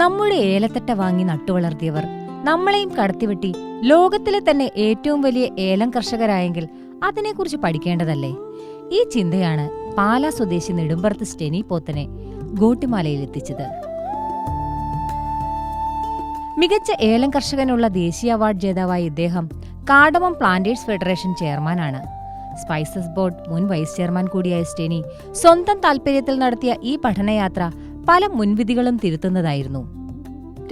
നമ്മുടെ ഏലത്തട്ട വാങ്ങി നട്ടുവളർത്തിയവർ നമ്മളെയും കടത്തിവെട്ടി ലോകത്തിലെ തന്നെ ഏറ്റവും വലിയ ഏലം കർഷകരായെങ്കിൽ അതിനെക്കുറിച്ച് പഠിക്കേണ്ടതല്ലേ? ഈ ചിന്തയാണ് പാല സ്വദേശി നെടുമ്പറത്ത് സ്റ്റെനി പോത്തനെ ഗോട്ടിമാലയിൽ എത്തിച്ചത്. മികച്ച ഏലം കർഷകനുള്ള ദേശീയ അവാർഡ് ജേതാവായ ഇദ്ദേഹം കാടമം പ്ലാന്റേഴ്സ് ഫെഡറേഷൻ ചെയർമാനാണ്. സ്പൈസസ് ബോർഡ് മുൻ വൈസ് ചെയർമാൻ കൂടിയായ സ്റ്റെനി സ്വന്തം താൽപര്യത്തിൽ നടത്തിയ ഈ പഠനയാത്ര പല മുൻവിധികളും തിരുത്തുന്നതായിരുന്നു.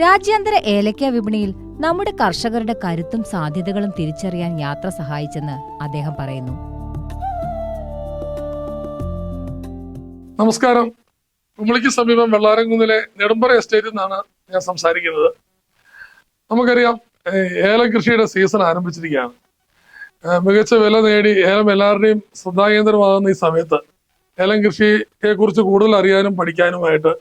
രാജ്യാന്തര ഏലക്ക വിപണിയിൽ നമ്മുടെ കർഷകരുടെ കരുത്തും സാധ്യതകളും തിരിച്ചറിയാൻ യാത്ര സഹായിച്ചെന്ന് അദ്ദേഹം പറയുന്നു. നമസ്കാരം. കുമളിക്ക് സമീപം വെള്ളാരംകുന്നിലെ നെടുമ്പറ എസ്റ്റേറ്റിൽ നിന്നാണ് ഞാൻ സംസാരിക്കുന്നത്. നമുക്കറിയാം ഏല കൃഷിയുടെ സീസൺ ആരംഭിച്ചിരിക്കുകയാണ്. മികച്ച വില നേടി ഏലം എല്ലാവരുടെയും ശ്രദ്ധാകേന്ദ്രമാകുന്ന ഈ സമയത്ത് ഏലം കൃഷിയെ കുറിച്ച് കൂടുതൽ അറിയാനും പഠിക്കാനുമായിട്ട്.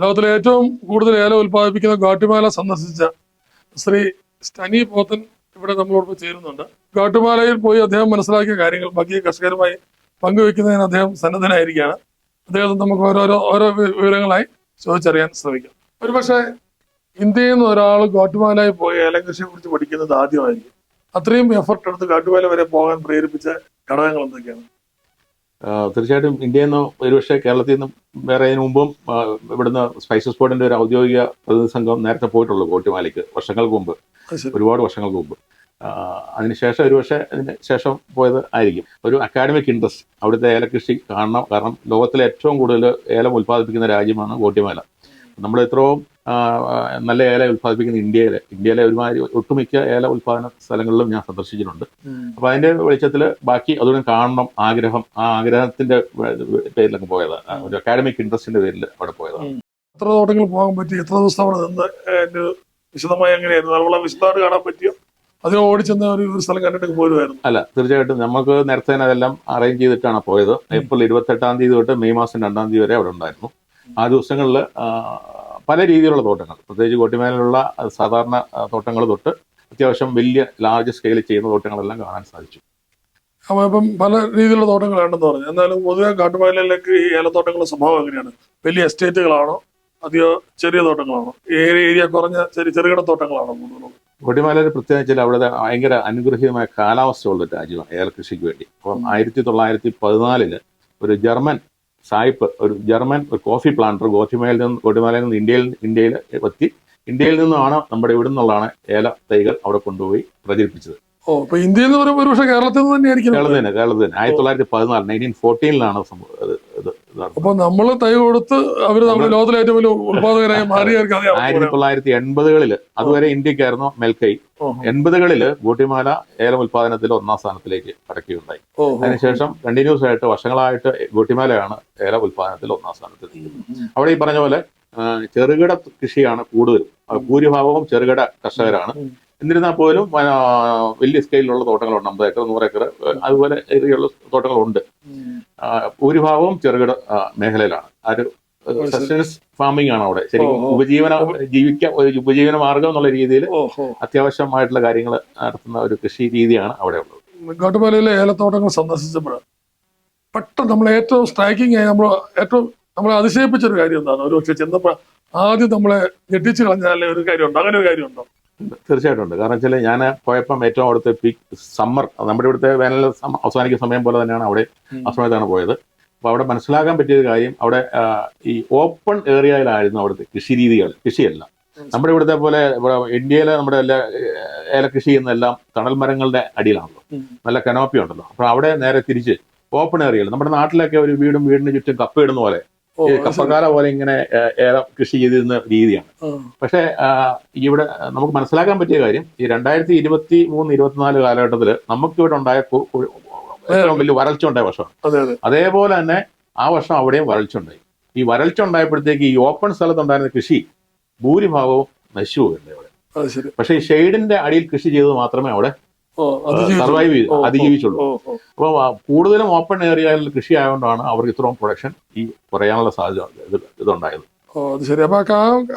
ലോകത്തിലെ ഏറ്റവും കൂടുതൽ ഏലം ഉൽപ്പാദിപ്പിക്കുന്ന ഗാട്ടുമാല സന്ദർശിച്ച ശ്രീ സ്റ്റനി പോത്തൻ ഇവിടെ നമ്മളോടൊപ്പം ചേരുന്നുണ്ട്. ഗാട്ടുമാലയിൽ പോയി അദ്ദേഹം മനസ്സിലാക്കിയ കാര്യങ്ങൾ ബാക്കി കർഷകരുമായി പങ്കുവെക്കുന്നതിന് അദ്ദേഹം സന്നദ്ധനായിരിക്കുകയാണ്. അദ്ദേഹത്തെ നമുക്ക് ഓരോരോ ഓരോ വിവരങ്ങളായി ചോദിച്ചറിയാൻ ശ്രമിക്കാം. ഒരുപക്ഷെ ഇന്ത്യയിൽ നിന്ന് ഒരാൾ ഗാട്ടുമാലയിൽ പോയി ഏലം കൃഷിയെ കുറിച്ച് പഠിക്കുന്നത് ആദ്യമായിരിക്കും. അത്രയും എഫർട്ട് എടുത്ത് കാട്ടുമാല വരെ പോകാൻ പ്രേരിപ്പിച്ച ഘടകങ്ങൾ എന്തൊക്കെയാണ്? തീർച്ചയായിട്ടും ഇന്ത്യയിൽ നിന്ന് ഒരുപക്ഷെ കേരളത്തിൽ നിന്നും വേറെ അതിന് മുമ്പും ഇവിടുന്ന് സ്പൈസസ് ബോർഡിന്റെ ഒരു ഔദ്യോഗിക പ്രതിനിധി സംഘം നേരത്തെ പോയിട്ടുള്ളൂ കോട്ടിമാലിക്ക് വർഷങ്ങൾക്ക് മുമ്പ്. ഒരുപാട് വർഷങ്ങൾക്ക് മുമ്പ്. അതിനുശേഷം ഒരുപക്ഷെ അതിന് ശേഷം പോയത് ആയിരിക്കും. ഒരു അക്കാഡമിക് ഇൻട്രസ്റ്റ് അവിടുത്തെ ഏലകൃഷി കാണണം. കാരണം ലോകത്തിലെ ഏറ്റവും കൂടുതൽ ഏലം ഉൽപ്പാദിപ്പിക്കുന്ന രാജ്യമാണ് കോട്ടിമാല നമ്മൾ ആ, നല്ല ഏല ഉത്പാദിപ്പിക്കുന്ന ഇന്ത്യയിലെ ഇന്ത്യയിലെ ഒരുമാതിരി ഒട്ടുമിക്ക ഏല ഉത്പാദന സ്ഥലങ്ങളിലും ഞാൻ സന്ദർശിച്ചിട്ടുണ്ട്. അപ്പൊ അതിന്റെ വെളിച്ചത്തിൽ ബാക്കി അതുകൊണ്ട് കാണണം ആഗ്രഹം ആ ആഗ്രഹത്തിന്റെ പേരിലൊക്കെ പോയതാണ് ഒരു അക്കാഡമിക് ഇൻട്രസ്റ്റിന്റെ പേരിൽ അവിടെ പോയതാണ്. എത്ര തോട്ടങ്ങൾ പോകാൻ പറ്റി? എത്ര ദിവസം അവിടെ നിന്ന് വിശദമായി എങ്ങനെയായിരുന്നു? നമ്മളെ വിശദമായിട്ട് കാണാൻ പറ്റിയോ? അതിന് ഓടിച്ചെന്ന ഒരു സ്ഥലം കണ്ടിട്ട് പോരുമായിരുന്നു അല്ല തീർച്ചയായിട്ടും നമുക്ക് നേരത്തെ അതെല്ലാം അറേഞ്ച് ചെയ്തിട്ടാണ് പോയത്. ഏപ്രിൽ ഇരുപത്തെട്ടാം തീയതി തൊട്ട് മെയ് മാസം രണ്ടാം തീയതി വരെ അവിടെ ഉണ്ടായിരുന്നു. ആ ദിവസങ്ങളിൽ പല രീതിയിലുള്ള തോട്ടങ്ങൾ. പ്രത്യേകിച്ച് കോട്ടിമേലുള്ള സാധാരണ തോട്ടങ്ങൾ തൊട്ട് അത്യാവശ്യം വലിയ ലാർജ് സ്കെയിലിൽ ചെയ്യുന്ന തോട്ടങ്ങളെല്ലാം കാണാൻ സാധിച്ചു. അപ്പോൾ ഇപ്പം പല രീതിയിലുള്ള തോട്ടങ്ങളാണെന്ന് പറഞ്ഞു. എന്നാലും പൊതുവെ കാട്ടുമേലയിലേക്ക് ഈ ഏലത്തോട്ടങ്ങളുടെ സ്വഭാവം എങ്ങനെയാണ്? വലിയ എസ്റ്റേറ്റുകളാണോ? അതെയോ ചെറിയ തോട്ടങ്ങളാണോ? ഏരിയ ഏരിയ കുറഞ്ഞ ചെറിയ ചെറുകിട തോട്ടങ്ങളാണോ കൂടുതലും? കോട്ടിമലയിൽ പ്രത്യേകിച്ച് അവിടുത്തെ ഭയങ്കര അനുഗ്രഹീയമായ കാലാവസ്ഥയുള്ള രാജ്യമാണ് ഏലകൃഷിക്ക് വേണ്ടി. അപ്പം ആയിരത്തി തൊള്ളായിരത്തി പതിനാലിൽ ഒരു ജർമ്മൻ സായിപ്പ് ഒരു ജർമ്മൻ ഒരു കോഫി പ്ലാന്റർ ഗോട്ടിമലയിൽ നിന്ന് കോട്ടിമലയിൽ നിന്ന് ഇന്ത്യയിൽ ഇന്ത്യയിൽ എത്തി. ഇന്ത്യയിൽ നിന്നാണ് നമ്മുടെ ഇവിടെ നിന്നുള്ളതാണ് ഏല തൈകൾ അവിടെ കൊണ്ടുപോയി പ്രചരിപ്പിച്ചത്. ഓ അപ്പൊ ഇന്ത്യയിൽ നിന്ന് പറയുമ്പോൾ കേരളത്തിൽ നിന്ന് തന്നെയായിരിക്കും. കേരളത്തിൽ തന്നെ കേരളത്തിൽ തന്നെ. ആയിരത്തി തൊള്ളായിരത്തി പതിനാല് നയന്റീൻ ഫോർട്ടീനിലാണ് സംഭവം. അപ്പൊ നമ്മൾ തൈ കൊടുത്ത് അവർ നമ്മൾ ലോകത്തിലെ ഏറ്റവും വലിയ ഉത്പാദകരായി മാറിയവർക്ക് ആയിരത്തി തൊള്ളായിരത്തി എൺപതുകളിൽ അതുവരെ ഇന്ത്യക്കായിരുന്നു മെൽക്കൈ. എൺപതുകളിൽ ഗോട്ടിമാല ഏലം ഉത്പാദനത്തിൽ ഒന്നാം സ്ഥാനത്തിലേക്ക് കടക്കുകയുണ്ടായി. അതിനുശേഷം കണ്ടിന്യൂസ് ആയിട്ട് വർഷങ്ങളായിട്ട് ഗോട്ടിമാലയാണ് ഏലം ഉത്പാദനത്തിൽ ഒന്നാം സ്ഥാനത്ത് നിൽക്കുന്നത് അവിടെ ഈ പറഞ്ഞ പോലെ ചെറുകിട കൃഷിയാണ് കൂടുതലും. ആ, ഭൂരിഭാഗവും ചെറുകിട കർഷകരാണ്. എന്നിരുന്നാൽ പോലും വലിയ സ്കെയിലുള്ള തോട്ടങ്ങളുണ്ട്. അമ്പത് ഏക്കർ നൂറ് ഏക്കർ അതുപോലെ ഏരിയയുള്ള തോട്ടങ്ങളുണ്ട്. ഭൂരിഭാഗവും ചെറുകിട മേഖലയിലാണ്. ആ ഒരു സസ്റ്റനൻസ് ഫാമിംഗ് ആണ് അവിടെ. ശരിക്കും. ഉപജീവന ജീവിക്കാൻ ഒരു ഉപജീവന മാർഗം എന്നുള്ള രീതിയിൽ അത്യാവശ്യമായിട്ടുള്ള കാര്യങ്ങൾ നടത്തുന്ന ഒരു കൃഷി രീതിയാണ് അവിടെ ഉള്ളത്. കാട്ടുപാലയിലെ ഏലത്തോട്ടങ്ങൾ സന്ദർശിച്ചപ്പോൾ പെട്ടെന്ന് നമ്മൾ ഏറ്റവും സ്ട്രൈക്കിംഗ് ആയി നമ്മൾ ഏറ്റവും നമ്മളെ അതിശയിപ്പിച്ച ഒരു കാര്യം എന്താണ്? ഒരു പക്ഷെ ചെന്നപ്പോൾ ആദ്യം നമ്മളെ ഞെട്ടിച്ച് കളഞ്ഞാലേ ഒരു കാര്യമുണ്ടോ? അങ്ങനെ ഒരു കാര്യമുണ്ടോ? തീർച്ചയായിട്ടും ഉണ്ട് കാരണം വെച്ചാൽ ഞാൻ പോയപ്പം ഏറ്റവും അവിടുത്തെ പീക്ക് സമ്മർ നമ്മുടെ ഇവിടുത്തെ വേനൽ അവസാനിക്കുന്ന സമയം പോലെ തന്നെയാണ് അവിടെ. ആ സമയത്താണ് പോയത്. അപ്പോൾ അവിടെ മനസ്സിലാക്കാൻ പറ്റിയ കാര്യം അവിടെ ഈ ഓപ്പൺ ഏരിയയിലായിരുന്നു അവിടുത്തെ കൃഷി രീതികൾ കൃഷിയല്ല നമ്മുടെ ഇവിടുത്തെ പോലെ ഇന്ത്യയിലെ നമ്മുടെ എല്ലാ ഏല ഏലകൃഷി ചെയ്യുന്നതെല്ലാം തണൽ മരങ്ങളുടെ അടിയിലാണല്ലോ. നല്ല കനോപ്പി ഉണ്ടല്ലോ. അപ്പോൾ അവിടെ നേരെ തിരിച്ച് ഓപ്പൺ ഏരിയയിൽ നമ്മുടെ നാട്ടിലൊക്കെ ഒരു വീടും വീടിന് ചുറ്റും കപ്പ ഇടുന്ന പോലെ കപ്പക്കാല പോലെ ഇങ്ങനെ ഏലം കൃഷി ചെയ്തിരുന്ന രീതിയാണ്. പക്ഷെ ഇവിടെ നമുക്ക് മനസ്സിലാക്കാൻ പറ്റിയ കാര്യം ഈ രണ്ടായിരത്തി ഇരുപത്തി മൂന്ന് ഇരുപത്തിനാല് കാലഘട്ടത്തിൽ നമുക്ക് ഇവിടെ ഉണ്ടായ ഏറ്റവും വലിയ വരൾച്ച ഉണ്ടായ വർഷമാണ്. അതെ അതെ. അതേപോലെ തന്നെ ആ വർഷം അവിടെയും വരൾച്ച ഉണ്ടായി. ഈ വരൾച്ച ഉണ്ടായപ്പോഴത്തേക്ക് ഈ ഓപ്പൺ സ്ഥലത്തുണ്ടായിരുന്ന കൃഷി ഭൂരിഭാഗവും നശിച്ചു അവിടെ അത് ശരി. പക്ഷേ ഈ ഷെയ്ഡിന്റെ അടിയിൽ കൃഷി ചെയ്തത് മാത്രമേ അവിടെ. സർവൈവ് ചെയ്ത്. അതിജീവിച്ചുള്ളൂ. അപ്പോൾ കൂടുതലും ഓപ്പൺ ഏരിയയിൽ കൃഷി ആയതുകൊണ്ടാണ് അവർക്ക് ഇത്രയും പ്രൊഡക്ഷൻ ഈ കുറയാനുള്ള സാധ്യത ഇത് ഇതുണ്ടായത്. ഓ അത് ശരി. അപ്പൊ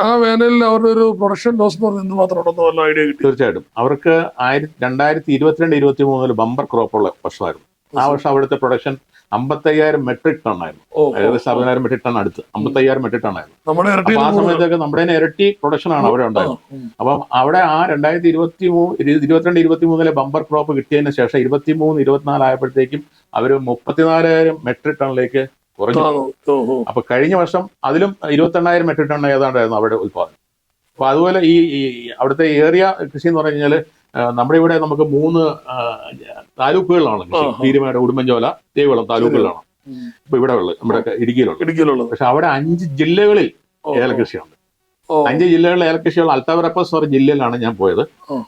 ആ വേനലിൽ അവരുടെ ഒരു പ്രൊഡക്ഷൻ ലോസ് എന്ന് മാത്രം ഉണ്ടെന്ന് ഐഡിയ കിട്ടി? തീർച്ചയായിട്ടും. അവർക്ക് ആയിരത്തി രണ്ടായിരത്തി ഇരുപത്തിരണ്ട് ഇരുപത്തി മൂന്നിൽ ബമ്പർ ക്രോപ്പുള്ള വർഷമായിരുന്നു. ആ വർഷം അവിടുത്തെ പ്രൊഡക്ഷൻ അമ്പത്തയ്യായിരം മെട്രിക് ടൺ ആയിരുന്നു. ഏകദേശം അറുപതിനായിരം മെട്രിക് ടൺ അടുത്ത്. അമ്പത്തയ്യായിരം മെട്രിക് ടൺ ആയിരുന്നു. നമ്മുടെ അപ്പൊ ആ സമയത്തൊക്കെ നമ്മുടെ ഇരട്ടി പ്രൊഡക്ഷൻ ആണ് അവിടെ ഉണ്ടായത്. അപ്പം അവിടെ ആ രണ്ടായിരത്തി ഇരുപത്തി മൂന്ന് ഇരുപത്തിരണ്ട് ഇരുപത്തി മൂന്നിലെ ബമ്പർ ക്രോപ്പ് കിട്ടിയതിന് ശേഷം ഇരുപത്തി മൂന്ന് ഇരുപത്തിനാല് ആയപ്പോഴത്തേക്കും അവർ മുപ്പത്തിനാലായിരം മെട്രിക് ടണ്ണിലേക്ക് കുറഞ്ഞു. അപ്പൊ കഴിഞ്ഞ വർഷം അതിലും ഇരുപത്തെണ്ണായിരം മെട്രിക് ടൺ ഏതാണ്ടായിരുന്നു അവിടെ ഉത്പാദനം അപ്പൊ അതുപോലെ ഈ ഈ അവിടുത്തെ ഏറിയ കൃഷി എന്ന് പറഞ്ഞു കഴിഞ്ഞാൽ നമ്മുടെ ഇവിടെ നമുക്ക് മൂന്ന് താലൂക്കുകളാണ് താലൂക്കുകളിലാണ് കൃഷി. പീരുമേട് ഉടുമ്പൻചോല ദേവികുളം താലൂക്കുകളിലാണ്. ഇപ്പൊ ഇവിടെ ഉള്ളത് നമ്മുടെ ഇടുക്കിയിലുണ്ട്. ഇടുക്കിയിലുള്ളത്. പക്ഷെ അവിടെ അഞ്ച് ജില്ലകളിൽ ഏലകൃഷിയുണ്ട് അഞ്ച് ജില്ലകളിലെ ഏലകൃഷികൾ അൽത്താവരപ്പസ് എന്ന് പറഞ്ഞ ജില്ലയിലാണ് ഞാൻ പോയത്.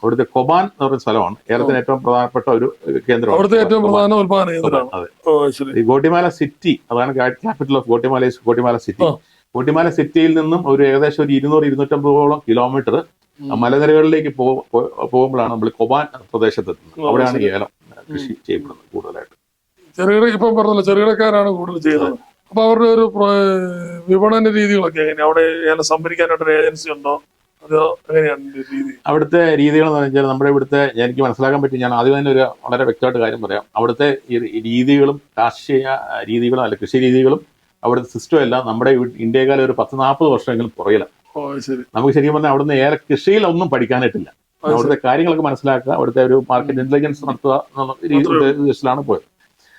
അവിടുത്തെ കൊബാൻ എന്ന് പറയുന്ന സ്ഥലമാണ്. കേരളത്തിന് ഏറ്റവും പ്രധാനപ്പെട്ട ഒരു കേന്ദ്രമാണ്. ഏറ്റവും പ്രധാന ഉൽപാദന കേന്ദ്രമാണ്. അതെ. ഗോട്ടിമാല സിറ്റി അതാണ് capital of Guatemala Guatemala city. Guatemala സിറ്റിയിൽ നിന്നും ഒരു ഏകദേശം ഒരു ഇരുന്നൂറ് ഇരുന്നൂറ്റമ്പതോളം കിലോമീറ്റർ. മലനിരകളിലേക്ക് പോ- പോ- പോകുമ്പോഴാണ് നമ്മൾ കൊബാൻ പ്രദേശത്ത് എത്തുന്നത് അവിടെയാണ്. ഏലം കൃഷി ചെയ്യപ്പെടുന്നത് കൂടുതലായിട്ട്. ചെറുകിട ഇപ്പം പറഞ്ഞല്ലോ ചെറുകിടക്കാരാണ് കൂടുതൽ ചെയ്യുന്നത്. അപ്പൊ അവരുടെ ഒരു വിപണന രീതികളൊക്കെ എങ്ങനെയാ? അവിടെ ഏലം സംഭരിക്കാനായിട്ട് ഒരു ഏജൻസി ഉണ്ടോ? അതോ എങ്ങനെയാണ് രീതി? അവിടുത്തെ രീതികൾ എന്ന് പറഞ്ഞാൽ നമ്മുടെ ഇവിടുത്തെ എനിക്ക് മനസ്സിലാക്കാൻ പറ്റും ഞാൻ ആദ്യം തന്നെ ഒരു വളരെ വ്യക്തമായിട്ട് കാര്യം പറയാം. അവിടുത്തെ ഈ രീതികളും കാർഷിക രീതികളും അല്ല കൃഷി രീതികളും അവിടുത്തെ സിസ്റ്റം എല്ലാം നമ്മുടെ ഇന്ത്യയെക്കാളും ഒരു പത്ത് നാൽപ്പത് വർഷമെങ്കിലും പുറകിലാണ് നമുക്ക് ശരിക്കും പറഞ്ഞാൽ അവിടുന്ന് ഏറെ കൃഷിയിലൊന്നും പഠിക്കാനായിട്ടില്ല. അവിടുത്തെ കാര്യങ്ങളൊക്കെ മനസ്സിലാക്കുക അവിടുത്തെ ഒരു മാർക്കറ്റ് ഇന്റലിജൻസ് നടത്തുക എന്നുള്ള രീതിയിലാണ് പോയത്.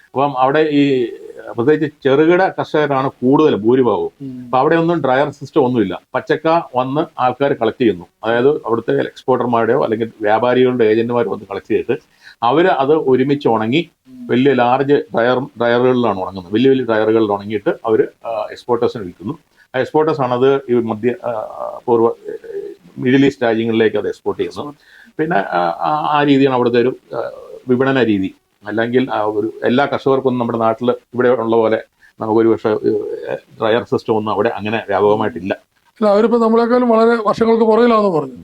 അപ്പം അവിടെ ഈ പ്രത്യേകിച്ച് ചെറുകിട കർഷകരാണ് കൂടുതൽ ഭൂരിഭാഗവും. അപ്പൊ അവിടെ ഒന്നും ഡ്രയർ സിസ്റ്റം ഒന്നുമില്ല. പച്ചക്ക വന്ന് ആൾക്കാർ കളക്ട് ചെയ്യുന്നു. അതായത് അവിടുത്തെ എക്സ്പോർട്ടർമാരുടെയോ അല്ലെങ്കിൽ വ്യാപാരികളുടെ ഏജന്റുമാരോ വന്ന് കളക്ട് ചെയ്തിട്ട് അവർ അത് ഒരുമിച്ച് ഉണങ്ങി വലിയ ലാർജ് ഡ്രയർ ഡ്രയറുകളിലാണ് ഉണങ്ങുന്നത്. വലിയ വലിയ ഡ്രയറുകളിൽ ഉണങ്ങിയിട്ട് അവർ എക്സ്പോർട്ടേഴ്സിന് വിൽക്കുന്നു. എക്സ്പോർട്ടേഴ്സ് ആണ് അത് ഈ മധ്യ പൂർവ മിഡിൽ ഈസ്റ്റ് രാജ്യങ്ങളിലേക്ക് അത് എക്സ്പോർട്ട് ചെയ്യുന്നു. പിന്നെ ആ, രീതിയാണ് അവിടുത്തെ ഒരു വിപണന രീതി. അല്ലെങ്കിൽ ഒരു എല്ലാ കർഷകർക്കൊന്നും നമ്മുടെ നാട്ടിൽ ഇവിടെ ഉള്ള പോലെ നമുക്കൊരു പക്ഷേ ഡ്രയർ സിസ്റ്റം ഒന്നും അവിടെ അങ്ങനെ വ്യാപകമായിട്ടില്ല. അല്ല അവരിപ്പോൾ നമ്മളെക്കാളും വളരെ വർഷങ്ങൾക്ക് പുറകിലാണെന്ന് പറഞ്ഞു.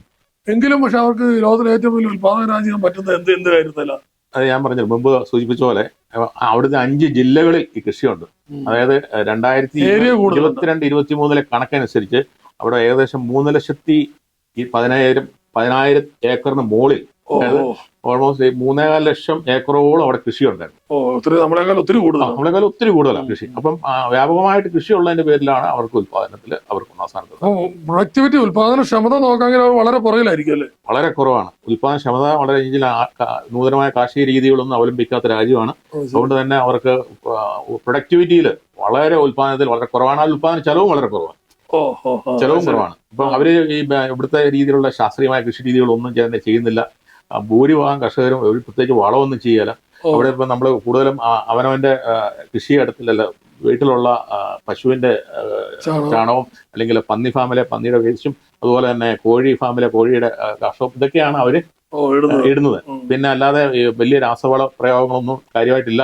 എങ്കിലും പക്ഷെ അവർക്ക് ലോകത്തിലെ ഏറ്റവും വലിയ ഉൽപാദന രാജ്യം പറ്റുന്ന എന്ത് എന്ത് കാര്യത്തില്ല അത് ഞാൻ പറഞ്ഞു മുമ്പ് സൂചിപ്പിച്ച പോലെ അവിടുത്തെ അഞ്ച് ജില്ലകളിൽ ഈ കൃഷിയുണ്ട് അതായത് രണ്ടായിരത്തി. ഇരുപത്തിരണ്ട് ഇരുപത്തി മൂന്നിലെ കണക്കനുസരിച്ച് അവിടെ ഏകദേശം മൂന്ന് ലക്ഷത്തി പതിനായിരം പതിനായിരം ഏക്കറിന് മുകളിൽ ഓൾമോസ്റ്റ് മൂന്നേകാൽ ലക്ഷം ഏക്കറോളം അവിടെ കൃഷിയുണ്ടായിരുന്നു. ഓ ഒത്തിരി നമ്മളെക്കാൾ ഒത്തിരി ആ, കൂടുതലാണ് നമ്മളെക്കാൾ ഒത്തിരി കൂടുതലാണ് കൃഷി. അപ്പം വ്യാപകമായിട്ട് കൃഷി ഉള്ളതിന്റെ പേരിലാണ് അവർക്ക് ഉത്പാദനത്തിൽ അവർക്ക് ഒന്നാം സ്ഥാനത്ത് അപ്പൊ പ്രൊഡക്ടിവിറ്റി ഉത്പാദന ക്ഷമത നോക്കാമെങ്കിൽ അവർ വളരെ പുറകിലായിരിക്കും അല്ലേ? വളരെ കുറവാണ്. ഉത്പാദന ക്ഷമത വളരെ രീതിയിൽ നൂതനമായ കാർഷിക രീതികളൊന്നും അവലംബിക്കാത്ത രാജ്യമാണ്. അതുകൊണ്ട് തന്നെ അവർക്ക് പ്രൊഡക്ടിവിറ്റിയിൽ വളരെ ഉത്പാദനത്തിൽ വളരെ കുറവാണ്. ആ ഉത്പാദന ചെലവും വളരെ കുറവാണ്. ചെലവും കുറവാണ്. ഇപ്പം അവർ ഈ ഇവിടുത്തെ രീതിയിലുള്ള ശാസ്ത്രീയമായ കൃഷി രീതികളൊന്നും ചെയ്യുന്നില്ല. ഭൂരിഭാഗം കർഷകരും ഒരു പ്രത്യേകിച്ച് വളമൊന്നും ചെയ്യല. അവിടെ ഇപ്പം നമ്മൾ കൂടുതലും അവനവന്റെ അവനവന്റെ കൃഷി ഇടത്തിലല്ല വീട്ടിലുള്ള പശുവിന്റെ ചാണകവും അല്ലെങ്കിൽ പന്നി ഫാമിലെ പന്നിയുടെ വേസ്റ്റും അതുപോലെ തന്നെ കോഴി ഫാമിലെ കോഴിയുടെ കർഷകം ഇതൊക്കെയാണ് അവർ ഇടുന്നത്. പിന്നെ അല്ലാതെ വലിയ രാസവള പ്രയോഗങ്ങളൊന്നും കാര്യമായിട്ടില്ല.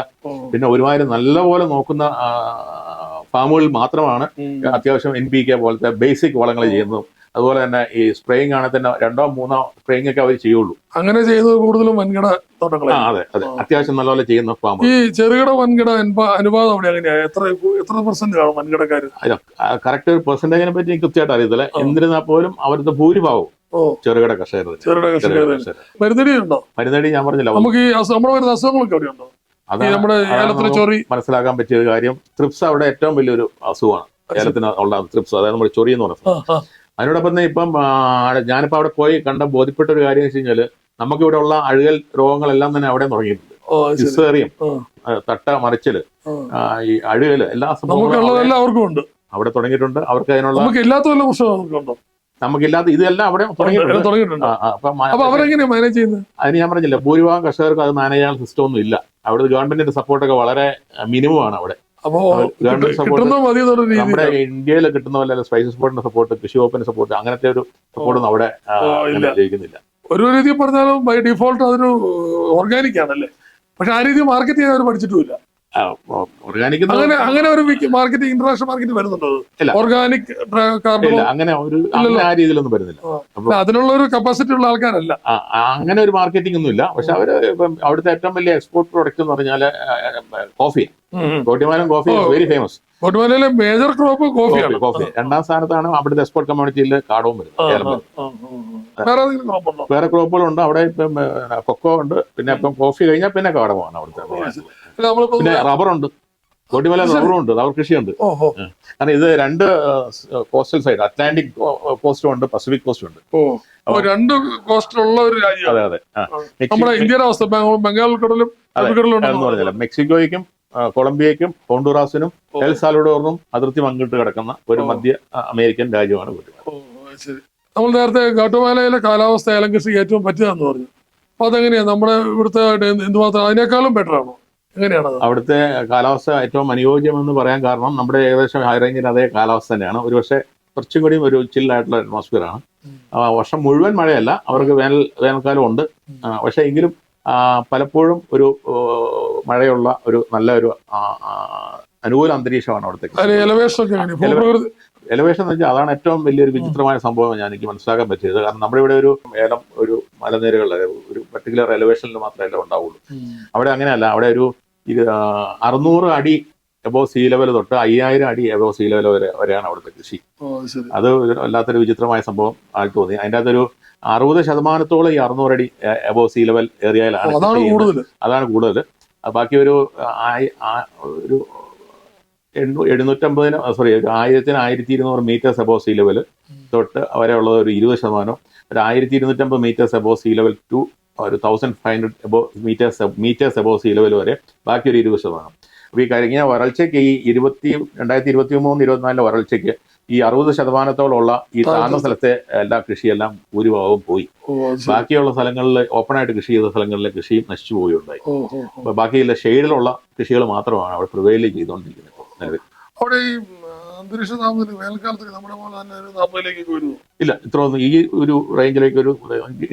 പിന്നെ ഒരുമാതിരി നല്ലപോലെ നോക്കുന്ന ഫാമുകളിൽ മാത്രമാണ് അത്യാവശ്യം എൻ പി കെ പോലത്തെ ബേസിക് വളങ്ങൾ ചെയ്യുന്നതും. അതുപോലെ തന്നെ ഈ സ്പ്രേയിങ് ആണെങ്കിൽ തന്നെ രണ്ടോ മൂന്നോ സ്പ്രേയിങ് ഒക്കെ അവർ ചെയ്യുള്ളൂ. അങ്ങനെ ചെയ്യുന്നത് കൂടുതലും വൻകിട തോട്ടങ്ങളെ. അതെ അതെ. അത്യാവശ്യം നല്ലപോലെ ചെയ്യുന്ന ഫാം ഈ ചെറുകിട വൻകിട അനുപാ- അനുപാതം അവിടെ എങ്ങനെയാണ് എത്ര എത്ര പെർസെന്റ് കാണും വൻകിടക്കാര്? കറക്റ്റ് പെർസെന്റേജിനെ പറ്റി എനിക്ക് കൃത്യമായിട്ട് അറിയത്തില്ല. എന്നിരുന്നാൽ പോലും അവരുടെ ഭൂരിഭാഗവും ഓ. ചെറുകിട കർഷകർ. ചെറുകിട കർഷകർ മരുന്നടി ഉണ്ടോ? മരുന്നടി ഞാൻ പറഞ്ഞില്ല. നമുക്ക് ഈ അസു- നമ്മുടെ വരുന്ന അസുഖങ്ങളൊക്കെ അവിടെ ഉണ്ടോ നമ്മുടെ മനസ്സിലാക്കാൻ പറ്റിയ ഒരു കാര്യം. ട്രിപ്സ് അവിടെ ഏറ്റവും വലിയൊരു അസുഖമാണ്. ഏലത്തിന് ഉള്ള ട്രിപ്സ് അതായത് നമ്മുടെ ചൊറി എന്ന് പറയുന്നത്. അതിനോടൊപ്പം തന്നെ ഇപ്പം ഞാനിപ്പോ അവിടെ പോയി കണ്ട ബോധ്യപ്പെട്ട ഒരു കാര്യം വെച്ച് കഴിഞ്ഞാൽ നമുക്ക് ഇവിടെ ഉള്ള അഴുകൽ രോഗങ്ങളെല്ലാം തന്നെ അവിടെ തുടങ്ങിയിട്ടുണ്ട്. സിസേറിയം തട്ട മറിച്ചൽ ഈ അഴുകൽ എല്ലാ സംഭവങ്ങളും അവർക്കും ഉണ്ട്. അവിടെ തുടങ്ങിയിട്ടുണ്ട്. അവർക്ക് അതിനുള്ള ഇല്ലാത്ത വല്ല നമുക്കില്ലാത്ത ഇതെല്ലാം അവിടെ തുടങ്ങിയിട്ടുണ്ട്. അതിന് ഞാൻ പറഞ്ഞില്ല ഭൂരിഭാഗം കർഷകർക്ക് അത് മാനേജ് ചെയ്യാൻ സിസ്റ്റം ഒന്നും ഇല്ല. അവിടെ ഗവൺമെന്റിന്റെ സപ്പോർട്ടൊക്കെ വളരെ മിനിമം ആണ് അവിടെ. അപ്പൊ കിട്ടുന്ന മതി നമ്മുടെ ഇന്ത്യയിൽ കിട്ടുന്ന പോലെ സ്പൈസസ് ബോർഡിന്റെ സപ്പോർട്ട് കൃഷി വകുപ്പിന്റെ സപ്പോർട്ട് അങ്ങനത്തെ ഒരു സപ്പോർട്ടൊന്നും അവിടെ. ലഭിക്കുന്നില്ല ഒരു രീതിയിൽ പറഞ്ഞാലും ബൈ ഡിഫോൾട്ട് അതൊരു ഓർഗാനിക് ആണല്ലേ? പക്ഷെ ആ രീതി മാർക്കറ്റ് ചെയ്യാൻ അവർ പഠിച്ചിട്ടുമില്ല. ഓർഗാനിക് അങ്ങനെ അങ്ങനെ ഒരു മാർക്കറ്റിംഗ് ഇന്റർനാഷണൽ മാർക്കറ്റ് വരുന്നുണ്ടോ. ഓർഗാനിക് കാർബൺ അങ്ങനെ ഒരു ആ രീതിയിലൊന്നും വരുന്നില്ല. അതിനുള്ള ഒരു കപ്പാസിറ്റി ഉള്ള ആൾക്കാരല്ല. അങ്ങനെ ഒരു മാർക്കറ്റിംഗ് ഒന്നും ഇല്ല പക്ഷെ അവർ അവിടുത്തെ ഏറ്റവും വലിയ എക്സ്പോർട്ട് പ്രൊഡക്റ്റ് എന്ന് പറഞ്ഞാൽ കോഫി കോട്ടിമാലം കോഫി വെരി ഫേമസ് ഗോട്ടുമലയിലെ മേജർ ക്രോപ്പ് കോഫിയാണ് കോഫി രണ്ടാം സ്ഥാനത്താണ് അവിടുത്തെ എക്സ്പോർട്ട് കമ്മ്യൂണിറ്റിയിൽ കാടവും വരുന്നത്. വേറെ ക്രോപ്പുകളുണ്ട് അവിടെ ഇപ്പം കൊക്കോ ഉണ്ട്. പിന്നെ ഇപ്പം കോഫി കഴിഞ്ഞാൽ പിന്നെ കാടമാണ് അവിടുത്തെ പിന്നെ റബ്ബറുണ്ട്. തോട്ടിമല റബ്ബറും ഉണ്ട് റബ്ബർ കൃഷിയുണ്ട്. ഓഹോ കാരണം ഇത് രണ്ട് കോസ്റ്റൽ സൈഡ് അറ്റ്ലാന്റിക് കോസ്റ്റും ഉണ്ട് പസഫിക് കോസ്റ്റും ഉണ്ട് രണ്ട് കോസ്റ്റിലുള്ള ഒരു രാജ്യം അതെ അതെ. നമ്മുടെ ഇന്ത്യയുടെ അവസ്ഥ ബംഗാൾ കടലും പറഞ്ഞില്ല. മെക്സിക്കോയ്ക്കും കൊളംബിയക്കും കൊളംബിയയ്ക്കും ഹോണ്ടുറാസിനും. എൽ അതിർത്തി പങ്കിട്ട് കിടക്കുന്ന ഒരു മധ്യ അമേരിക്കൻ രാജ്യമാണ് ശരി. നമ്മൾ നേരത്തെ ഗാട്ടുമാലയിലെ കാലാവസ്ഥ ഏലം കൃഷിക്ക് ഏറ്റവും പറ്റിയതെന്ന് പറഞ്ഞു. അപ്പൊ അതെങ്ങനെയാ? നമ്മുടെ ഇവിടുത്തെ എന്ത് എന്തുമാത്രം അതിനേക്കാളും ബെറ്റർ ആണോ? അവിടുത്തെ കാലാവസ്ഥ ഏറ്റവും അനുയോജ്യമെന്ന് പറയാൻ കാരണം നമ്മുടെ ഏകദേശം ഹൈ അതേ കാലാവസ്ഥ തന്നെയാണ്. ഒരുപക്ഷെ കുറച്ചും കൂടി ഒരു ചില്ലായിട്ടുള്ള അറ്റ്മോസ്ഫിയർ ആണ്. വർഷം മുഴുവൻ മഴയല്ല. അവർക്ക് വേനൽ വേനൽക്കാലം ഉണ്ട്. പക്ഷെ എങ്കിലും പലപ്പോഴും ഒരു മഴയുള്ള ഒരു നല്ല ഒരു അനുകൂല അന്തരീക്ഷമാണ് അവിടുത്തെ എലവേഷൻ എലവേഷൻ എന്ന് വെച്ചാൽ അതാണ് ഏറ്റവും വലിയൊരു വിചിത്രമായ സംഭവം ഞാൻ എനിക്ക് മനസ്സിലാക്കാൻ പറ്റിയത്. കാരണം നമ്മുടെ ഇവിടെ ഒരു ഏലം ഒരു മലനിരകളിൽ ഒരു പർട്ടിക്കുലർ എലവേഷനിൽ മാത്രമേ ഉണ്ടാവുള്ളൂ. അവിടെ അങ്ങനെയല്ല. അവിടെ ഒരു അറുന്നൂറ് അടി എബോ സീ ലെവൽ തൊട്ട് അയ്യായിരം അടി എബോ സീ ലെവൽ വരെ വരെയാണ് അവിടുത്തെ കൃഷി. അത് വല്ലാത്തൊരു വിചിത്രമായ സംഭവം ആയി തോന്നി. അതിന്റെ അകത്തൊരു അറുപത് ശതമാനത്തോളം ഈ അറുന്നൂറ് അടി എബോ സീ ലെവൽ ഏരിയയിലാണ് അതാണ് കൂടുതൽ ബാക്കി ഒരു ഒരു എണ്ണൂ എഴുന്നൂറ്റമ്പതിന് സോറി ഒരു ആയിരത്തിന് ആയിരത്തി ഇരുന്നൂറ് മീറ്റർ സബോ സീ ലെവൽ തൊട്ട് വരെ ഉള്ളത് ഒരു ഇരുപത് ശതമാനം. ഒരു ആയിരത്തി ഇരുന്നൂറ്റമ്പത് meters above sea level to ഒരു thousand five hundred above meters meters above sea level വരെ ബാക്കി ഒരു ഇരുപത് ശതമാനം. അപ്പോൾ ഈ കഴിഞ്ഞ വരൾച്ചയ്ക്ക് ഈ ഇരുപത്തി രണ്ടായിരത്തി ഇരുപത്തി മൂന്ന് ഇരുപത്തിനാലിലെ വരൾച്ചയ്ക്ക് ഈ അറുപത് ശതമാനത്തോളമുള്ള ഈ താഴ്ന്ന സ്ഥലത്തെ എല്ലാ കൃഷിയെല്ലാം ഭൂരിഭാഗവും പോയി. ബാക്കിയുള്ള സ്ഥലങ്ങളിൽ ഓപ്പൺ ആയിട്ട് കൃഷി ചെയ്ത സ്ഥലങ്ങളിലെ കൃഷിയും നശിച്ചു പോവുകയുണ്ടായി. ഓ ഓ ഓ. അപ്പൊ ബാക്കിയുള്ള ഷെയ്ഡിലുള്ള കൃഷികൾ മാത്രമാണ് അവിടെ പ്രിവൈൽ ചെയ്തുകൊണ്ടിരിക്കുന്നത്. അവിടെ ഈ അന്തരീക്ഷ താപനില വേനൽക്കാലത്ത് നമ്മുടെ പോലെ തന്നെ ഒരു നാൽപ്പതിലേക്കൊക്കെ വരുന്നു ഇല്ല ഇത്ര ഈ ഒരു റേഞ്ചിലേക്ക് ഒരു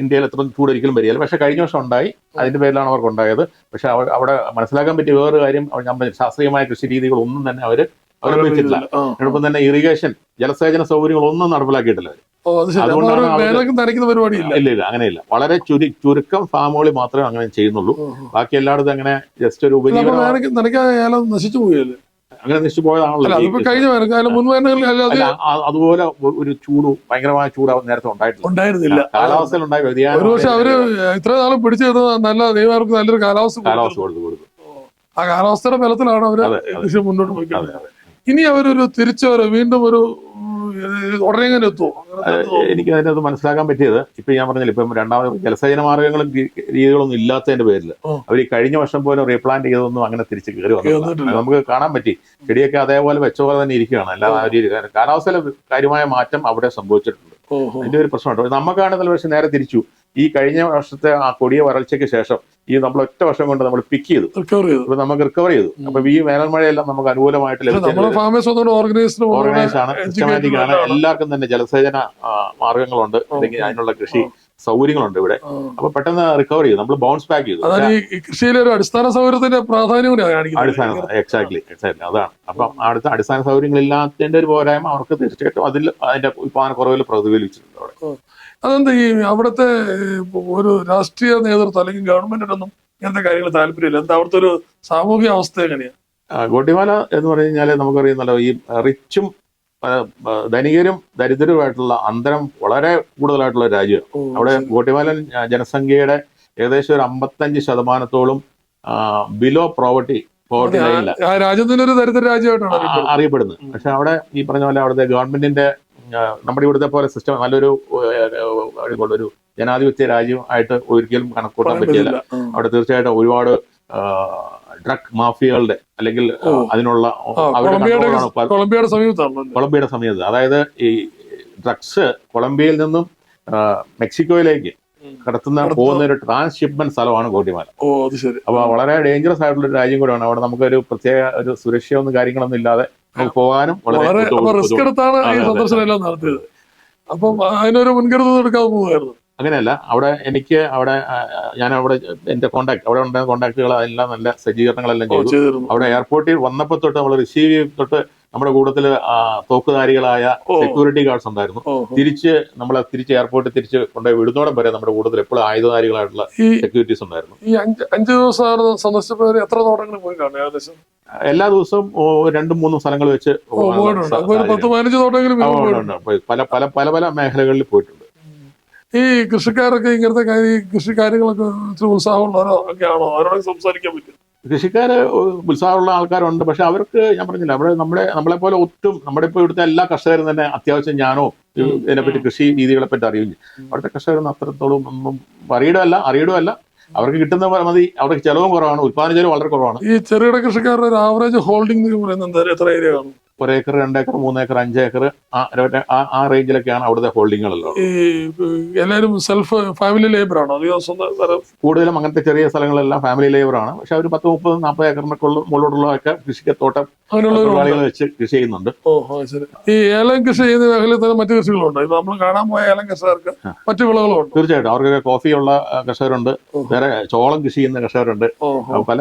ഇന്ത്യയിൽ എത്ര ചൂട് ഒരിക്കലും വരികയില്ല. പക്ഷെ കഴിഞ്ഞ വർഷം ഉണ്ടായി. അതിന്റെ പേരിലാണ് അവർക്ക് ഉണ്ടായത്. പക്ഷെ അവിടെ മനസ്സിലാക്കാൻ പറ്റിയ വേറൊരു കാര്യം ഞാൻ ശാസ്ത്രീയമായ കൃഷി രീതികൾ ഒന്നും തന്നെ അവർ അവലംബിച്ചിട്ടില്ല. അതോടൊപ്പം തന്നെ ഇറിഗേഷൻ ജലസേചന സൗകര്യങ്ങളൊന്നും നടപ്പിലാക്കിയിട്ടില്ല ഇല്ല ഇല്ല അങ്ങനെയില്ല. വളരെ ചുരു ചുരുക്കം ഫാമുകളിൽ മാത്രമേ അങ്ങനെ ചെയ്യുന്നുള്ളൂ. ബാക്കി എല്ലായിടത്തും അങ്ങനെ ജസ്റ്റ് ഒരു ഉപജീവനം നശിച്ചു പോയല്ലേ അങ്ങനെ നശിച്ചു അല്ല പോയതാണല്ലോ അതിപ്പോ കഴിഞ്ഞ വേനൽക്കാലം മുൻ അല്ല അതുപോലെ ഒരു ചൂട് ഭയങ്കരമായ ചൂട് നേരത്തെ ഉണ്ടായിട്ടില്ല. ഉണ്ടായിരുന്നില്ല. കാലാവസ്ഥയിൽ ഉണ്ടായ വ്യതിയാനം ഒരു പക്ഷെ അവർ ഇത്ര നാളും പിടിച്ചു ചെയ്തത് നല്ല ദൈവർക്ക് നല്ലൊരു കാലാവസ്ഥ കാലാവസ്ഥ കൊടുത്തു. കൊടുത്തു. ആ കാലാവസ്ഥയുടെ ബലത്തിലാണ് അവർ മുന്നോട്ട് പോയിക്കുന്നത് ഇനി അവരൊരു തിരിച്ചവര് വീണ്ടും ഒരു ഉടനെ എങ്ങനെ എത്തുമോ. എനിക്ക് അതിനകത്ത് മനസ്സിലാക്കാൻ പറ്റിയത് ഇപ്പൊ ഞാൻ പറഞ്ഞില്ല ഇപ്പം രണ്ടാമത് ജലസേചന മാർഗങ്ങളും രീതികളൊന്നും ഇല്ലാത്തതിന്റെ പേരിൽ അവർ ഈ കഴിഞ്ഞ വർഷം പോലെ റീപ്ലാന്റ് ചെയ്തതൊന്നും അങ്ങനെ തിരിച്ച് കയറി വന്നിട്ടില്ല. നമുക്ക് കാണാൻ പറ്റി. ചെടിയൊക്കെ അതേപോലെ വെച്ച പോലെ തന്നെ ഇരിക്കുകയാണ്. അല്ലാതെ കാലാവസ്ഥയിലെ കാര്യമായ മാറ്റം അവിടെ സംഭവിച്ചിട്ടുണ്ട്. അതിന്റെ ഒരു പ്രശ്നമുണ്ട്. നമുക്കാണെങ്കിൽ പക്ഷെ നേരെ തിരിച്ചു. ഈ കഴിഞ്ഞ വർഷത്തെ ആ കൊടിയ വരൾച്ചയ്ക്ക് ശേഷം ഈ നമ്മൾ ഒറ്റ വർഷം കൊണ്ട് നമ്മൾ പിക്ക് ചെയ്തു. റിക്കവർ ചെയ്തു. അപ്പൊ നമുക്ക് റിക്കവർ ചെയ്തു. അപ്പൊ ഈ വേനൽ മഴയെല്ലാം നമുക്ക് അനുകൂലമായിട്ട് ലഭിച്ചു ഓർഗനൈസ് ആണ്. സിസ്റ്റമാറ്റിക് ആണ്. എല്ലാവർക്കും തന്നെ ജലസേചന മാർഗങ്ങളുണ്ട്. അല്ലെങ്കിൽ അതിനുള്ള കൃഷി സൗകര്യങ്ങളുണ്ട് ഇവിടെ. അപ്പൊ പെട്ടെന്ന് റിക്കവർ ചെയ്തു. നമ്മൾ ബൗൺസ് ബാക്ക് ചെയ്തു. അതാണ് കൃഷിയിലെ ഒരു അടിസ്ഥാന സൗകര്യത്തിന്റെ പ്രാധാന്യം അടിസ്ഥാന എക്സാക്ട്ലി എക്സാക്ട്ലി അതാണ്. അപ്പൊ അടുത്ത അടിസ്ഥാന സൗകര്യങ്ങൾ ഇല്ലാത്തതിന്റെ ഒരു പോരായ്മ അവർക്ക് തീർച്ചയായിട്ടും അതിൽ അതിന്റെ ഉത്പാദനക്കുറവിൽ പ്രതിഫലിച്ചിട്ടുണ്ട് അതെന്താ ഈ അവിടുത്തെ ഒരു രാഷ്ട്രീയ നേതൃത്വം അല്ലെങ്കിൽ ഗവൺമെന്റിനൊന്നും ഇങ്ങനത്തെ കാര്യങ്ങൾ താല്പര്യമില്ല. എന്താ അവിടുത്തെ ഒരു സാമൂഹിക അവസ്ഥ എങ്ങനെയാ? ഗോട്ടിമാല എന്ന് പറഞ്ഞു കഴിഞ്ഞാൽ നമുക്കറിയുന്നല്ലോ ഈ റിച്ചും ധനികരും ദരിദ്രരുമായിട്ടുള്ള അന്തരം വളരെ കൂടുതലായിട്ടുള്ള രാജ്യമാണ്. അവിടെ ഗോട്ടിമാലൻ ജനസംഖ്യയുടെ ഏകദേശം ഒരു അമ്പത്തഞ്ച് ശതമാനത്തോളം ബിലോ പ്രോവർട്ടി പോവർട്ടി ലൈനിലാണ് ലൈനില്ല ആ രാജ്യത്തിന്റെ ഒരു ദരിദ്ര രാജ്യമായിട്ടാണ് അറിയപ്പെടുന്നത്. പക്ഷെ അവിടെ ഈ പറഞ്ഞ പോലെ അവിടുത്തെ ഗവൺമെന്റിന്റെ നമ്മുടെ ഇവിടുത്തെ പോലെ സിസ്റ്റം നല്ലൊരു ഒരു ജനാധിപത്യ രാജ്യം ആയിട്ട് ഒരിക്കലും കണക്കൂട്ടാൻ പറ്റില്ല. അവിടെ തീർച്ചയായിട്ടും ഒരുപാട് ഡ്രഗ് മാഫിയകളുടെ അല്ലെങ്കിൽ അതിനുള്ള കൊളംബിയയുടെ കൊളംബിയയുടെ സമീപത്താണല്ലോ അതായത് ഈ ഡ്രഗ്സ് കൊളംബിയയിൽ നിന്നും മെക്സിക്കോയിലേക്ക്. കടത്തുന്ന പോകുന്ന ഒരു ട്രാൻസ്ഷിപ്മെന്റ് സ്ഥലമാണ് ശരി. അപ്പൊ വളരെ ഡേഞ്ചറസ് ആയിട്ടുള്ള ഒരു രാജ്യം കൂടെയാണ്. അവിടെ നമുക്കൊരു പ്രത്യേക ഒരു സുരക്ഷയൊന്നും കാര്യങ്ങളൊന്നും ഇല്ലാതെ നമുക്ക് പോകാനും വളരെ റിസ്ക്. എടുത്താണ് ഈ. സന്ദർശനം എല്ലാം നടത്തിയത്. അപ്പം അതിനൊരു മുൻകരുതൽ എടുക്കാതെ പോവുമായിരുന്നു അങ്ങനെയല്ല അവിടെ എനിക്ക് അവിടെ ഞാൻ അവിടെ എന്റെ കോണ്ടാക്ട് അവിടെ ഉണ്ടായ കോണ്ടാക്ടുകൾ അതെല്ലാം നല്ല സജ്ജീകരണങ്ങളെല്ലാം ചെയ്തു. അവിടെ എയർപോർട്ടിൽ വന്നപ്പോൾ തൊട്ട് നമ്മൾ റിസീവ് ചെയ്ത് തൊട്ട് നമ്മുടെ കൂട്ടത്തിൽ തോക്കുധാരികളായ സെക്യൂരിറ്റി ഗാർഡ്സ് ഉണ്ടായിരുന്നു. തിരിച്ച് നമ്മളെ തിരിച്ച് എയർപോർട്ടിൽ തിരിച്ച് കൊണ്ടുപോയി വിടുന്നോടം വരെ നമ്മുടെ കൂട്ടത്തിൽ എപ്പോഴും ആയുധധാരികളായിട്ടുള്ള സെക്യൂരിറ്റീസ് ഉണ്ടായിരുന്നു. ഈ അഞ്ച് അഞ്ച് ദിവസം സന്ദർശിച്ചപ്പോൾ എത്ര തോട്ടങ്ങൾ പോയി കാണും ഏകദേശം? എല്ലാ ദിവസവും രണ്ടും മൂന്നും സ്ഥലങ്ങൾ വെച്ച്. പല പല പല പല മേഖലകളിൽ പോയിട്ടുണ്ട്. ഈ കൃഷിക്കാരൊക്കെ ഇങ്ങനത്തെ കൃഷി കാര്യങ്ങളൊക്കെ ഉത്സാഹമുള്ളവരോ ഒക്കെ ആണോ അവരോട് സംസാരിക്കാൻ പറ്റും കൃഷിക്കാര് ഉത്സാഹമുള്ള ആൾക്കാരുണ്ട്. പക്ഷെ അവർക്ക് ഞാൻ പറഞ്ഞില്ല അവിടെ നമ്മുടെ നമ്മളെ പോലെ ഒട്ടും നമ്മുടെ ഇപ്പോൾ ഇവിടുത്തെ എല്ലാ കർഷകരും തന്നെ അത്യാവശ്യം ഞാനോ ഇതിനെപ്പറ്റി കൃഷി രീതികളെപ്പറ്റി അറിയും അവിടുത്തെ കർഷകരൊന്നും അത്രത്തോളം ഒന്നും അറിയിടുമല്ല അറിയിടുമല്ല. അവർക്ക് കിട്ടുന്ന മതി. അവർക്ക് ചെലവും കുറവാണ്. ഉത്പാദന ചെലവ് വളരെ കുറവാണ്. ഈ ചെറുകിട കൃഷിക്കാരുടെ ഒരു ആവറേജ് ഹോൾഡിംഗ് പറയുന്നത് എന്താ? എത്ര ഏരിയ കാണും ഒരു ഏക്കർ രണ്ട് ഏക്കർ മൂന്ന് ഏക്കർ അഞ്ച് ഏക്കർ ആ ആ- റേഞ്ചിലൊക്കെയാണ് അവിടുത്തെ ഹോൾഡിങ്ങുകളല്ലോ എല്ലാവരും സെൽഫ് ഫാമിലി ലേബർ വേറെ കൂടുതലും അങ്ങനത്തെ ചെറിയ സ്ഥലങ്ങളെല്ലാം ഫാമിലി ലേബറാണ് പക്ഷെ അവർ പത്ത് മുപ്പത് നാൽപ്പത് ഏക്കറിനൊക്കെ മുകളിലുള്ളതൊക്കെ കൃഷിക്ക് തോട്ടം അങ്ങനെയുള്ളവരുണ്ട് തൊഴിലാളികൾ വെച്ച് കൃഷി ചെയ്യുന്നുണ്ട്. ഈ ഏലം കൃഷി ചെയ്യുന്ന മേഖലയിൽ തന്നെ മറ്റു കൃഷികളുണ്ട്. നമ്മൾ കാണാൻ പോയ ഏലം കർഷകർക്ക് മറ്റു വിളകളും ഉണ്ട് തീർച്ചയായിട്ടും. അവർക്ക് കോഫിയുള്ള ഉള്ള കർഷകരുണ്ട്. വേറെ ചോളം കൃഷി ചെയ്യുന്ന കർഷകരുണ്ട്. പല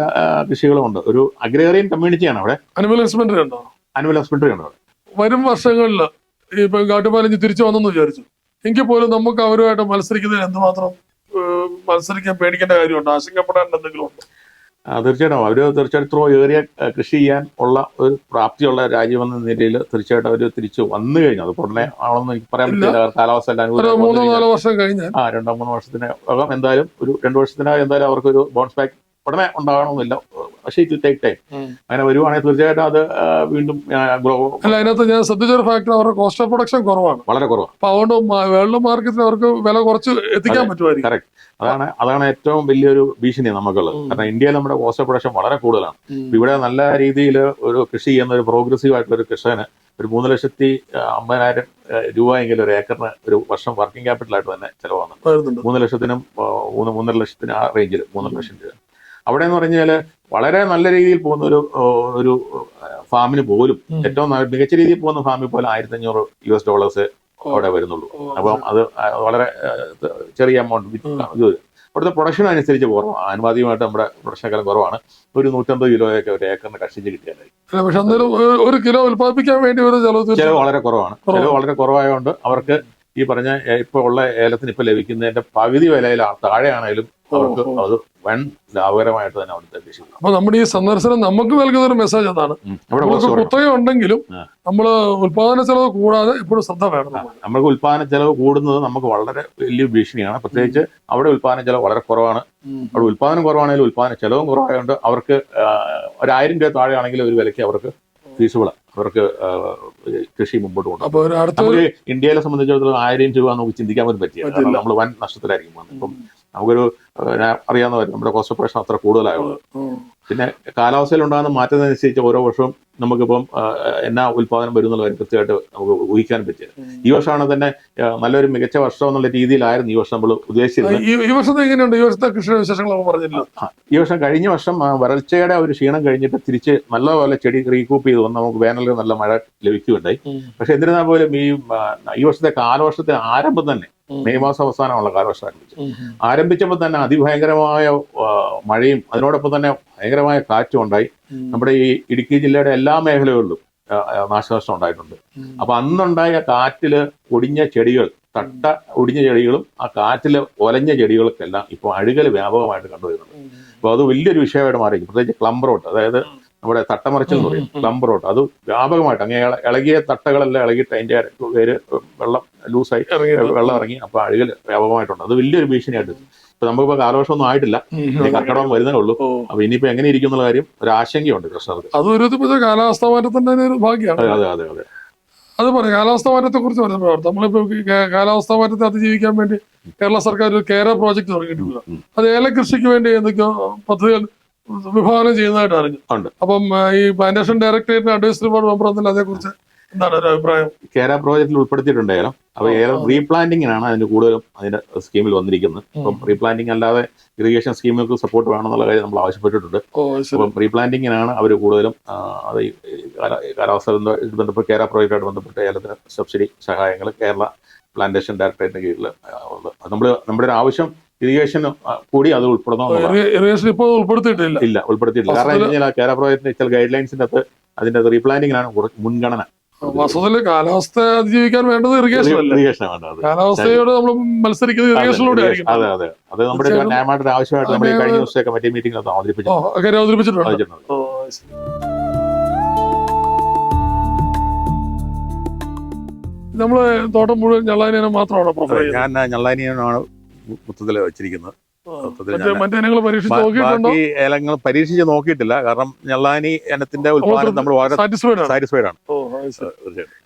കൃഷികളും ഉണ്ട്. ഒരു അഗ്രേറിയൻ കമ്മ്യൂണിറ്റിയാണ് അവിടെ. അനിമൽ ഹസ്ബൻഡറി ഉണ്ടോ? ആനുവൽ ഉണ്ട്? അവിടെ വരും വർഷങ്ങളിൽ ഇപ്പൊ കാട്ടുപാലഞ്ച് തിരിച്ചു വന്നെന്ന് വിചാരിച്ചു. എങ്കിൽ പോലും നമുക്ക് അവരുമായിട്ട് മത്സരിക്കുന്നതിന് എന്തുമാത്രം മത്സരിക്കാൻ പേടിക്കേണ്ട കാര്യമുണ്ട്? ആശങ്കപ്പെടാൻ എന്തെങ്കിലും ഉണ്ട്? തീർച്ചയായിട്ടും. അവർ തീർച്ചയായിട്ടും ഇത്രയും ഏറിയ കൃഷി ചെയ്യാൻ ഉള്ള ഒരു പ്രാപ്തിയുള്ള രാജ്യമെന്ന നിലയിൽ തീർച്ചയായിട്ടും അവർ തിരിച്ചു വന്നു കഴിഞ്ഞു. അത് ഉടനെ ആണെന്ന് എനിക്ക് പറയാൻ പറ്റില്ല. കാലാവസ്ഥ എല്ലാം ആ രണ്ടോ മൂന്നോ വർഷത്തിന് എന്തായാലും ഒരു രണ്ടു വർഷത്തിനകം എന്തായാലും അവർക്കൊരു ബോൺസ് ബാക്ക് ഉടനെ ഉണ്ടാകണമെന്നില്ല. പക്ഷേ ഇറ്റ് ടേക്ക് ടൈം അങ്ങനെ വരുവാണെങ്കിൽ തീർച്ചയായിട്ടും അത് വീണ്ടും ഗ്രോ അല്ല അതിനകത്ത് ഞാൻ ശ്രദ്ധിച്ചൊരു ഫാക്ടർ അവരുടെ കോസ്റ്റ് ഓഫ് പ്രൊഡക്ഷൻ കുറവാണ്. വളരെ കുറവാണ്. അപ്പൊ അതുകൊണ്ട് വേൾഡ് മാർക്കറ്റിൽ അവർക്ക് വില കുറച്ച് എത്തിക്കാൻ പറ്റുമായിരിക്കും. കറക്റ്റ് അതാണ് അതാണ് ഏറ്റവും വലിയൊരു ഭീഷണി നമുക്കുള്ളത്. കാരണം ഇന്ത്യയിൽ നമ്മുടെ കോസ്റ്റ് ഓഫ് പ്രൊഡക്ഷൻ വളരെ കൂടുതലാണ്. ഇവിടെ നല്ല രീതിയിൽ ഒരു കൃഷി ചെയ്യുന്ന ഒരു പ്രോഗ്രസീവ് ആയിട്ടുള്ള ഒരു കൃഷകന് ഒരു മൂന്ന് ലക്ഷത്തി അമ്പതിനായിരം രൂപയെങ്കിലും ഒരു ഏക്കറിന് ഒരു വർഷം വർക്കിംഗ് ക്യാപിറ്റലായിട്ട് തന്നെ ചിലവാണ് മൂന്ന് ലക്ഷത്തിനും ആ, മൂന്ന് മൂന്നര ലക്ഷത്തിന് ആ റേഞ്ചിൽ മൂന്നര ലക്ഷം രൂപ. അവിടെ എന്ന് പറഞ്ഞാൽ വളരെ നല്ല രീതിയിൽ പോകുന്ന ഒരു ഒരു ഫാമിന് പോലും ഏറ്റവും മികച്ച രീതിയിൽ പോകുന്ന ഫാമിൽ പോലും ആയിരത്തി അഞ്ഞൂറ് യു എസ് ഡോളേഴ്സ് അവിടെ വരുന്നുള്ളൂ. അപ്പം അത് വളരെ ചെറിയ എമൗണ്ട്. ഇത് അവിടുത്തെ പ്രൊഡക്ഷൻ അനുസരിച്ച് കുറവാണ് ആനുപാതികമായിട്ട് നമ്മുടെ പ്രൊഡക്ഷനേക്കാളും കുറവാണ്. ഒരു നൂറ്റമ്പത് കിലോയൊക്കെ ഒരു ഏക്കറിന് കഷ്ടിച്ച് കിട്ടിയാലായി പക്ഷെ ഒരു- കിലോ ഉൽപ്പാദിപ്പിക്കാൻ വേണ്ടി ഒരു ചെലവ് ചെലവ് വളരെ കുറവാണ്. ചിലവ് വളരെ കുറവായതുകൊണ്ട് അവർക്ക് ഈ പറഞ്ഞ ഇപ്പോൾ ഇപ്പൊ ഉള്ള ഏലത്തിന് ഇപ്പൊ ലഭിക്കുന്നതിന്റെ പകുതി വിലയിൽ താഴെയാണെങ്കിലും അവർക്ക്. അത് വൻ ലാഭകരമായിട്ട് തന്നെ അവിടുത്തെ കൃഷി. അപ്പൊ നമ്മുടെ ഈ സന്ദർശനം നമുക്ക് നൽകുന്ന ഒരു മെസ്സേജ് അതാണ്. കുത്തക ഉണ്ടെങ്കിലും നമ്മൾ നമ്മൾ ഉൽപാദന ചെലവ് കൂടാതെ ഇപ്പോഴും ശ്രദ്ധ വേണം. നമ്മൾക്ക് നമുക്ക് ഉൽപാദന ചെലവ് കൂടുന്നത് നമുക്ക് വളരെ വലിയ ഭീഷണിയാണ്. പ്രത്യേകിച്ച് അവിടെ ഉൽപാദന ചെലവ് വളരെ കുറവാണ്. അവിടെ ഉൽപാദനം കുറവാണെങ്കിലും ഉൽപാദന ചെലവും കുറവായതുകൊണ്ട് അവർക്ക് ഒരായിരം രൂപ താഴെയാണെങ്കിൽ ഒരു വിലയ്ക്ക് അവർക്ക് ഫീസുകൾ അവർക്ക് കൃഷി മുമ്പോട്ട് കൊണ്ടുപോകും ഇന്ത്യയിലെ സംബന്ധിച്ചിടത്തോളം ആയിരം രൂപ നമുക്ക് ചിന്തിക്കാൻ പോലും പറ്റില്ല. നമ്മൾ വൻ നഷ്ടത്തിലായിരിക്കും. ഇപ്പം നമുക്കൊരു അറിയാവുന്നവരും നമ്മുടെ കോസ്റ്റ് ഓഫ് അത്ര കൂടുതലായുള്ളത് പിന്നെ കാലാവസ്ഥയിൽ ഉണ്ടാകുന്ന മാറ്റത്തിനനുസരിച്ച് ഓരോ വർഷവും നമുക്കിപ്പം എന്നാ ഉൽപാദനം വരും എന്നുള്ള കാര്യം കൃത്യമായിട്ട് നമുക്ക് ഊഹിക്കാൻ പറ്റില്ല. ഈ വർഷമാണ് തന്നെ നല്ലൊരു മികച്ച വർഷം എന്നുള്ള രീതിയിലായിരുന്നു ഈ വർഷം നമ്മൾ ഉദ്ദേശിച്ചത് ഈ ഈ വർഷത്തെ എങ്ങനെയുണ്ട്? ഈ വർഷത്തെ കൃഷിയുടെ വിശേഷങ്ങൾ പറഞ്ഞില്ല? ഈ വർഷം കഴിഞ്ഞ വർഷം വരൾച്ചയുടെ ഒരു ക്ഷീണം കഴിഞ്ഞിട്ട് തിരിച്ച് നല്ലപോലെ ചെടി റീകൂപ്പ് ചെയ്ത്. വന്ന് നമുക്ക് വേനലിൽ നല്ല മഴ ലഭിക്കുകയുണ്ടായി. പക്ഷെ എന്നിരുന്നാൽ പോലും ഈ ഈ വർഷത്തെ കാലവർഷത്തെ ആരംഭം തന്നെ മെയ് മാസം അവസാനമുള്ള കാലവർഷം ആരംഭിച്ചു ആരംഭിച്ചപ്പോൾ തന്നെ അതിഭയങ്കരമായ മഴയും അതിനോടൊപ്പം തന്നെ ഭയങ്കരമായ കാറ്റും ഉണ്ടായി. നമ്മുടെ ഈ ഇടുക്കി ജില്ലയുടെ എല്ലാ മേഖലകളിലും നാശനഷ്ടം ഉണ്ടായിട്ടുണ്ട്. അപ്പൊ അന്നുണ്ടായ കാറ്റിൽ ഒടിഞ്ഞ ചെടികൾ തട്ട ഒടിഞ്ഞ ചെടികളും ആ കാറ്റിൽ ഒലഞ്ഞ ചെടികൾക്കെല്ലാം ഇപ്പോൾ അഴുകൽ വ്യാപകമായിട്ട് കണ്ടുവരുന്നുണ്ട്. അപ്പൊ അത് വലിയൊരു വിഷയമായിട്ട് മാറി പ്രത്യേകിച്ച് ക്ലംബറോട്ട് അതായത് നമ്മുടെ തട്ടമറിച്ചൽ എന്ന് പറയും റോഡ് അത് വ്യാപകമായിട്ട് അങ്ങനെ ഇള- ഇളകിയ തട്ടകളെല്ലാം ഇളകിയിട്ട് അതിന്റെ പേര് വെള്ളം ലൂസായി ഇറങ്ങി വെള്ളം ഇറങ്ങി. അപ്പൊ അഴുകൽ വ്യാപകമായിട്ടുണ്ട്. അത് വലിയൊരു ഭീഷണിയായിട്ട് ഇപ്പൊ നമുക്കിപ്പോ കാലവർഷം ഒന്നും ആയിട്ടില്ല കർക്കിടകം വരുന്നേ ഉള്ളൂ. അപ്പൊ ഇനിയിപ്പോ എങ്ങനെ ഇരിക്കും എന്നുള്ള കാര്യം ഒരു ആശങ്കയുണ്ട് കർഷകർക്ക്. അത് ഒരു വിധത്തിൽ കാലാവസ്ഥാ മാറ്റത്തിന്റെ തന്നെ ഭാഗ്യമാണ്. അതെ അതെ അതെ അതെ. പറയാം കാലാവസ്ഥാ മാറ്റത്തെ കുറിച്ച് പറഞ്ഞപ്പോൾ നമ്മളിപ്പോ കാലാവസ്ഥാ മാറ്റത്തെ അതിജീവിക്കാൻ വേണ്ടി കേരള സർക്കാർ ഒരു കേര പ്രോജക്ട് തുടങ്ങിയിട്ടുണ്ട്. അത് ഏല കൃഷിക്ക് വേണ്ടി എന്തൊക്കെയോ പദ്ധതികൾ വിഭാവനം ചെയ്യുന്നതായിട്ട് അറിഞ്ഞു. ഉണ്ട്. അപ്പം ഈ പ്ലാന്റേഷൻ ഡയറക്ടറേറ്റിന് അഡ്വൈസറി ബോർഡ് മെമ്പർ എന്നല്ല അതേക്കുറിച്ച് എന്താണ് ഒരു അഭിപ്രായം? കേര പ്രോജക്റ്റിൽ ഉൾപ്പെടുത്തിയിട്ടുണ്ട് ഏലം അപ്പൊ ഏറെ ഏലം. റീപ്ലാന്റിങ്ങിനാണ് അതിന് കൂടുതലും അതിന്റെ സ്കീമിൽ വന്നിരിക്കുന്നത്. അപ്പം റീപ്ലാന്റിംഗ് അല്ലാതെ ഇറിഗേഷൻ സ്കീമുകൾക്ക് സപ്പോർട്ട് വേണമെന്നുള്ള കാര്യം നമ്മൾ ആവശ്യപ്പെട്ടിട്ടുണ്ട്. അപ്പം റീപ്ലാന്റിങ്ങിനാണ് അവർ കൂടുതലും അത് കാലാവസ്ഥ ബന്ധപ്പെട്ട് കേര പ്രോജക്റ്റായിട്ട് ബന്ധപ്പെട്ട് ഏലത്തിന് സബ്സിഡി സഹായങ്ങൾ കേരള പ്ലാന്റേഷൻ ഡയറക്ടറേറ്റിന് കീഴിൽ നമ്മൾ നമ്മുടെ ഒരു ആവശ്യം ഇറിഗേഷൻ കൂടി അത് ഉൾപ്പെടുന്നു ഇറിഗേഷൻ ഇപ്പോൾ ഉൾപ്പെടുത്തിയിട്ടില്ല. ഇല്ല ഉൾപ്പെടുത്തിയിട്ടില്ല. കാരണം കഴിഞ്ഞാൽ കേരള പ്രോജക്റ്റിന്റെ ചില ഗൈഡ് ലൈൻസിന്റെ അകത്ത് അതിന്റെ റീപ്ലാനിങ്ങിനാണ് മുൻഗണന. വാസ്തവത്തിൽ കാലാവസ്ഥ അതിജീവിക്കാൻ വേണ്ടത് ഇറിഗേഷൻ അല്ലേ? ഇറിഗേഷൻ വേണ്ടത് കാലാവസ്ഥയോട് നമ്മൾ മത്സരിക്കുന്നത് ഇറിഗേഷനിലൂടെ ആയിരിക്കും. അതെ അതെ. അത് നമ്മുടെ ന്യായമായിട്ട് ആവശ്യമായിട്ട് നമ്മൾ കഴിഞ്ഞ ദിവസത്തെ കമ്മിറ്റി കാര്യം അവതരിപ്പിച്ചിട്ടുണ്ട്. നമ്മൾ തോട്ടം മുഴുവൻ ഞള്ളാനിനെ മാത്രമാണ് ഞാൻ ഞള്ളാനിയാണ് മൊത്തത്തിൽ വെച്ചിരിക്കുന്നത്. ബാക്കി ഏലങ്ങൾ പരീക്ഷിച്ച് നോക്കിയിട്ടില്ല. കാരണം ഞള്ളാനി ഇനത്തിന്റെ ഉത്പാദനം നമ്മൾ വളരെ സാറ്റിസ്ഫൈഡ് ആണ്.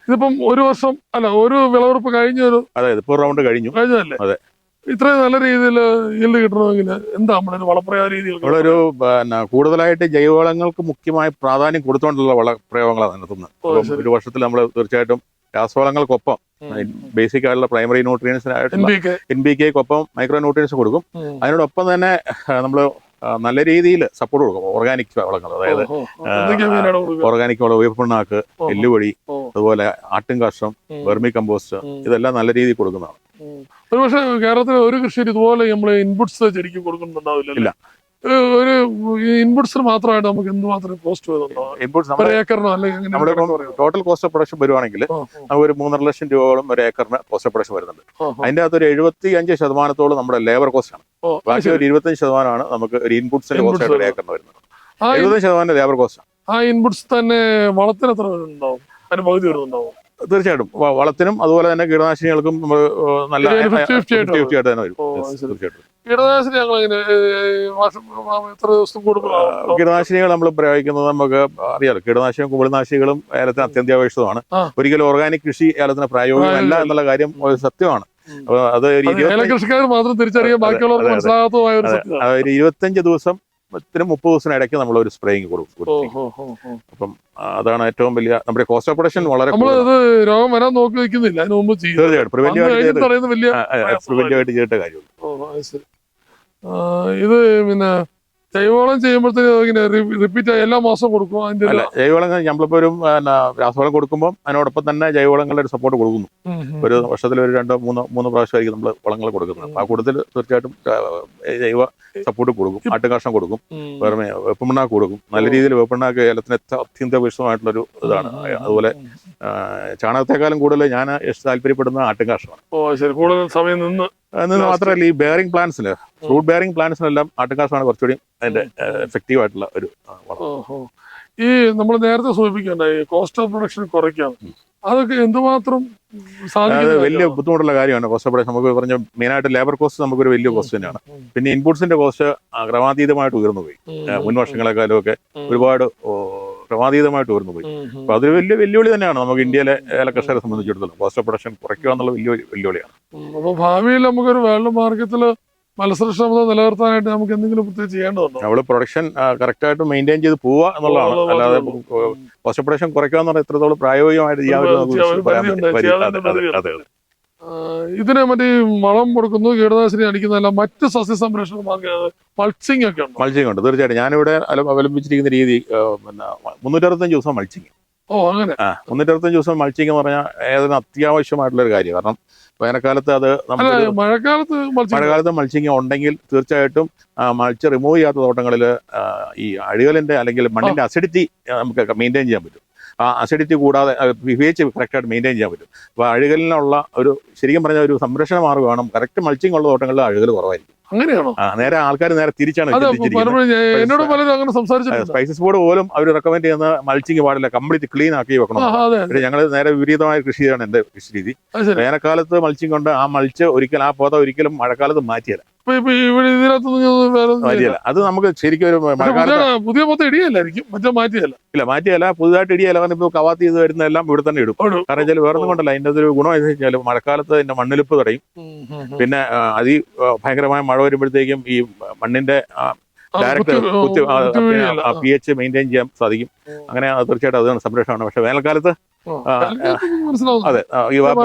ഇതിപ്പം ഒരു വർഷം അല്ല ഒരു വിളവെടുപ്പ് കഴിഞ്ഞ ഒരു അതെ ഇപ്പോൾ റൗണ്ട് കഴിഞ്ഞു. കഴിഞ്ഞല്ലേ അതെ. ഇത്രയും നല്ല രീതിയിൽ ഈൽഡ് കിട്ടണമെങ്കിൽ എന്താ നമ്മുടെ വളപ്രയോഗ രീതികൾ? നമ്മളൊരു പിന്നെ കൂടുതലായിട്ട് ജൈവവളങ്ങൾക്ക് മുഖ്യമായി പ്രാധാന്യം കൊടുത്തുകൊണ്ടുള്ള വളപ്രയോഗങ്ങളാണ് നടത്തുന്നത്. ഒരു വർഷത്തിൽ നമ്മൾ തീർച്ചയായിട്ടും രാസവളങ്ങൾക്കൊപ്പം ബേസിക് ആയിട്ടുള്ള പ്രൈമറി ന്യൂട്രിയൻസിനായിട്ടുള്ള എൻ ബി കെക്കൊപ്പം മൈക്രോ ന്യൂട്രിയൻസ് കൊടുക്കും. അതിനോടൊപ്പം തന്നെ നമ്മൾ നല്ല രീതിയിൽ സപ്പോർട്ട് കൊടുക്കും. ഓർഗാനിക് വളങ്ങൾ അതായത് ഓർഗാനിക് വളം വേപ്പിണ്ണാക്ക് എല്ലുവഴി എല്ലുപൊടി അതുപോലെ ആട്ടും കാഷ്ടം വെർമി കമ്പോസ്റ്റ് ഇതെല്ലാം നല്ല രീതിയിൽ കൊടുക്കുന്നതാണ്. ഉം. ഒരു പക്ഷേ കേരളത്തിലെ ഒരു കൃഷിയിൽ ഇതുപോലെ നമ്മൾ ഇൻപുട്സ് ശരിക്കും കൊടുക്കുന്നുണ്ടാവില്ല. ഒരു ഇൻപുട്സിന് മാത്രമായിട്ട് നമുക്ക് എന്തുമാത്രം കോസ്റ്റ് വരുന്നുണ്ട് ടോട്ടൽ കോസ്റ്റ് ഓഫ് പ്രൊഡക്ഷൻ വരുവാണെങ്കിൽ നമുക്ക് ഒരു മൂന്നര ലക്ഷം രൂപയോളം ഒരു ഏക്കറിന് കോസ്റ്റ് ഓഫ് പ്രൊഡക്ഷൻ വരുന്നുണ്ട്. അതിന്റെ അകത്ത് ഒരു എഴുപത്തി അഞ്ച് ശതമാനത്തോളം നമ്മുടെ ലേബർ കോസ്റ്റ് ആണ്. ബാക്കി ഒരു ഇരുപത്തഞ്ച് ശതമാനമാണ് നമുക്ക് ഒരു ഇൻപുട്സിന്റെ കോസ്റ്റ് ആയിട്ട് ഒരു വരുന്നത്. ഏക്കറിന് വരുന്നത് എഴുപത് ശതമാനം ലേബർ കോസ്റ്റ് ആ ഇൻപുട്സ് തന്നെ വളത്തിന് എത്ര വരുന്നുണ്ടാവും? അതിന് പകുതി വരുന്നുണ്ടാവും. തീർച്ചയായിട്ടും. വളത്തിനും അതുപോലെ തന്നെ കീടനാശിനികൾക്കും നമ്മൾ നല്ല ഫിഫ്റ്റി 50-50 ആയിട്ട് തന്നെ വരും. തീർച്ചയായിട്ടും. കീടനാശിനി ഞങ്ങൾ എത്ര ദിവസം കീടനാശിനികൾ നമ്മൾ പ്രയോഗിക്കുന്നത് നമുക്ക് അറിയാലോ കീടനാശിനിയും കുമിൾനാശിനികളും ഏലത്തിന് അത്യന്താപേക്ഷിതമാണ്. ഒരിക്കലും ഓർഗാനിക് കൃഷി ഏലത്തിന് പ്രായോഗികമല്ല എന്നുള്ള കാര്യം ഒരു സത്യമാണ്. അത് ഒരു ഇരുപത്തഞ്ച് ദിവസം ത്തിന് മുപ്പത് ദിവസത്തിന് ഇടയ്ക്ക് നമ്മൾ ഒരു സ്പ്രേയിങ് കൊടുക്കും. അപ്പം അതാണ് ഏറ്റവും വലിയ നമ്മുടെ കോസ്റ്റ് ഓഫ് പ്രൊഡക്ഷൻ വളരെ രോഗം വരാൻ നോക്കി വെക്കുന്നില്ല അതിന് മുമ്പ് തീർച്ചയായിട്ടും. ചെയ്തിട്ട കാര്യമുള്ളൂ ഇത് പിന്നെ ജൈവവളം ചെയ്യുമ്പോഴത്തേക്ക് റിപ്പീറ്റ് എല്ലാ മാസവും കൊടുക്കും അതിന്റെ ജൈവവളം നമ്മളിപ്പോ ഒരു രാസവളം കൊടുക്കുമ്പോൾ അതിനോടൊപ്പം തന്നെ ജൈവവളങ്ങളുടെ ഒരു സപ്പോർട്ട് കൊടുക്കുന്നു. ഒരു വർഷത്തിൽ ഒരു രണ്ടോ മൂന്നോ മൂന്ന് പ്രാവശ്യമായിരിക്കും നമ്മൾ വളങ്ങൾ കൊടുക്കുന്നത്. ആ കൂട്ടത്തിൽ തീർച്ചയായിട്ടും ജൈവ സപ്പോർട്ട് കൊടുക്കും. ആട്ടുകാഷ്ടം കൊടുക്കും. വേറെ വെപ്പമണ്ണാക്ക് കൊടുക്കും. നല്ല രീതിയിൽ വേപ്പിണ്ണാക്ക് ഏലത്തിന് അത്യ- അത്യന്താപേക്ഷിതമായിട്ടുള്ളൊരു ഇതാണ്. അതുപോലെ ചാണകത്തെക്കാളും കൂടുതൽ ഞാൻ താല്പര്യപ്പെടുന്ന ആട്ടുകാഷമാണ് ഓ ശരി. കൂടുതൽ സമയം നിന്ന് എന്ന് മാത്രമല്ല ഈ ബെയറിംഗ് പ്ലാന്റ്സിന് ഫ്രൂട്ട് ബെയറിംഗ് പ്ലാന്റ്സിനെല്ലാം ആട്ടുകാഷമാണ് കുറച്ചുകൂടി അതിന്റെ എഫക്റ്റീവ് ആയിട്ടുള്ള ഒരു ഈ നമ്മൾ നേരത്തെ സൂചിപ്പിക്കണ്ടായി കോസ്റ്റ് ഓഫ് പ്രൊഡക്ഷൻ കുറയ്ക്കാൻ. അതൊക്കെ എന്തുമാത്രം വലിയ? ബുദ്ധിമുട്ടുള്ള കാര്യമാണ്. കോസ്റ്റ് ഓഫ് പ്രൊഡക്ഷൻ നമുക്ക് പറഞ്ഞ മെയിനായിട്ട് ലേബർ കോസ്റ്റ് നമുക്ക് ഒരു വലിയ കോസ്റ്റ് തന്നെയാണ്. പിന്നെ ഇൻപുട്സിന്റെ കോസ്റ്റ് ക്രമാതീതമായിട്ട് ഉയർന്നു പോയി. മുൻവർഷങ്ങളെക്കാളും മുൻ വർഷങ്ങളെക്കാളും ഒക്കെ ഒരുപാട് ക്രമാതീതമായിട്ട് ഉയർന്നു പോയി. അപ്പൊ അതൊരു വലിയ വെല്ലുവിളി തന്നെയാണ് നമുക്ക് ഇന്ത്യയിലെ ഏല കർഷകരെ സംബന്ധിച്ചിടത്തോളം. കോസ്റ്റ് പ്രൊഡക്ഷൻ കുറയ്ക്കുക എന്നുള്ള വലിയ വെല്ലുവിളിയാണ്. ഉം, അപ്പൊ ഭാവിയിൽ നമുക്കൊരു വേൾഡ് മാർക്കറ്റിൽ മത്സരക്ഷമത നിലനിർത്താനായിട്ട് നമുക്ക് എന്തെങ്കിലും പ്രത്യേകം ചെയ്യേണ്ടതുണ്ടോ? നമ്മൾ പ്രൊഡക്ഷൻ കറക്റ്റായിട്ട് മെയിന്റെയിൻ ചെയ്ത് പോവുക എന്നുള്ളതാണ്. അല്ലാതെ കോസ്റ്റ് പ്രൊഡക്ഷൻ കുറയ്ക്കുക എന്ന് പറഞ്ഞാൽ എത്രത്തോളം പ്രായോഗികമായിട്ട് ചെയ്യാൻ പറ്റുമെന്ന് ഇതിന് മറ്റേ വളം കൊടുക്കുന്നു കീടനാശിനി അടിക്കുന്നതല്ല മറ്റ് സസ്യ സംരക്ഷണ മാർഗം മൾച്ചിങ് ഒക്കെ ഉണ്ട്? മൾച്ചിങ് ഉണ്ട്. തീർച്ചയായിട്ടും. ഞാനിവിടെ അവലംബിച്ചിരിക്കുന്ന രീതി പിന്നെ മുന്നൂറ്ററുപത്തഞ്ച് ദിവസം മൾച്ചിങ്. ഓ അങ്ങനെ. മുന്നൂറ്ററുപത്തഞ്ച് ദിവസം മൾച്ചിങ് എന്ന് പറഞ്ഞാൽ ഏതൊരു അത്യാവശ്യമായിട്ടുള്ള ഒരു കാര്യം. കാരണം വേനൽക്കാലത്ത് അത് മഴക്കാലത്ത് മഴക്കാലത്ത് മൾച്ചിങ് ഉണ്ടെങ്കിൽ തീർച്ചയായിട്ടും മൾച്ച് റിമൂവ് ചെയ്യാത്ത തോട്ടങ്ങളിൽ ഈ അഴികലിന്റെ അല്ലെങ്കിൽ മണ്ണിന്റെ അസിഡിറ്റി നമുക്ക് മെയിന്റെയിൻ ചെയ്യാൻ പറ്റും. ആ അസിഡിറ്റി കൂടാതെ പി എച്ച് കറക്റ്റായിട്ട് മെയിന്റെയിൻ ചെയ്യാൻ പറ്റും. അപ്പോൾ അഴുകലിനുള്ള ഒരു ശരിക്കും പറഞ്ഞാൽ ഒരു സംരക്ഷണ മാർഗമാണ് കറക്റ്റ് മൾച്ചിങ് ഉള്ള തോട്ടങ്ങളിൽ അഴുകൽ കുറവായിരിക്കും. അങ്ങനെയാണോ? നേരെ ആൾക്കാർ നേരെ തിരിച്ചാണ് എന്നോട് പലരും അങ്ങനെ സംസാരിച്ചിട്ടുണ്ട്. സ്പൈസസ് ബോർഡ് പോലും അവർ റെക്കമെൻഡ് ചെയ്യുന്ന മൾച്ചിങ് പാടില്ല കംപ്ലീറ്റ് ക്ലീൻ ആക്കി വെക്കണം. പക്ഷേ ഞങ്ങൾ നേരെ വിപരീതമായ കൃഷി ചെയ്യാണ് എന്റെ കൃഷി രീതി. വേനൽക്കാലത്ത് മൾച്ചിങ് കൊണ്ട് ആ മൾച്ച് ഒരിക്കലും ആ പോത ഒരിക്കലും മഴക്കാലത്ത് മാറ്റിയല്ല. ഇപ്പൊ ഇപ്പൊ അത് നമുക്ക് ശരിക്കും ഒരു പുതിയ പോത്ത മൊത്തം ഇടിയല്ലായിരിക്കും. മറ്റേ മാറ്റിയല്ല. ഇല്ല മാറ്റിയല്ല. പുതുതായിട്ട് ഇടിയല്ല. കാരണം ഇപ്പോൾ കവാത്ത് ചെയ്ത് വരുന്നതെല്ലാം ഇവിടെ തന്നെ ഇടും. കാരണം വെച്ചാൽ വേറെ കൊണ്ടല്ല. അതിന്റെ ഒരു ഗുണം എന്ന് വെച്ചാൽ മഴക്കാലത്ത് അതിന്റെ മണ്ണിലിപ്പ് തടയും. പിന്നെ അതി ഭയങ്കരമായ മഴ വരുമ്പോഴത്തേക്കും ഈ മണ്ണിന്റെ ഡയറക്ട് ഡയറക്റ്റ് കുത്തി- കുത്തി പി എച്ച് മെയിന്റെയിൻ ചെയ്യാൻ സാധിക്കും. അങ്ങനെ അത് തീർച്ചയായിട്ടും അതാണ് സംരക്ഷണമാണ്. പക്ഷെ വേനൽക്കാലത്ത് അതെ അഴുകുമ്പോൾ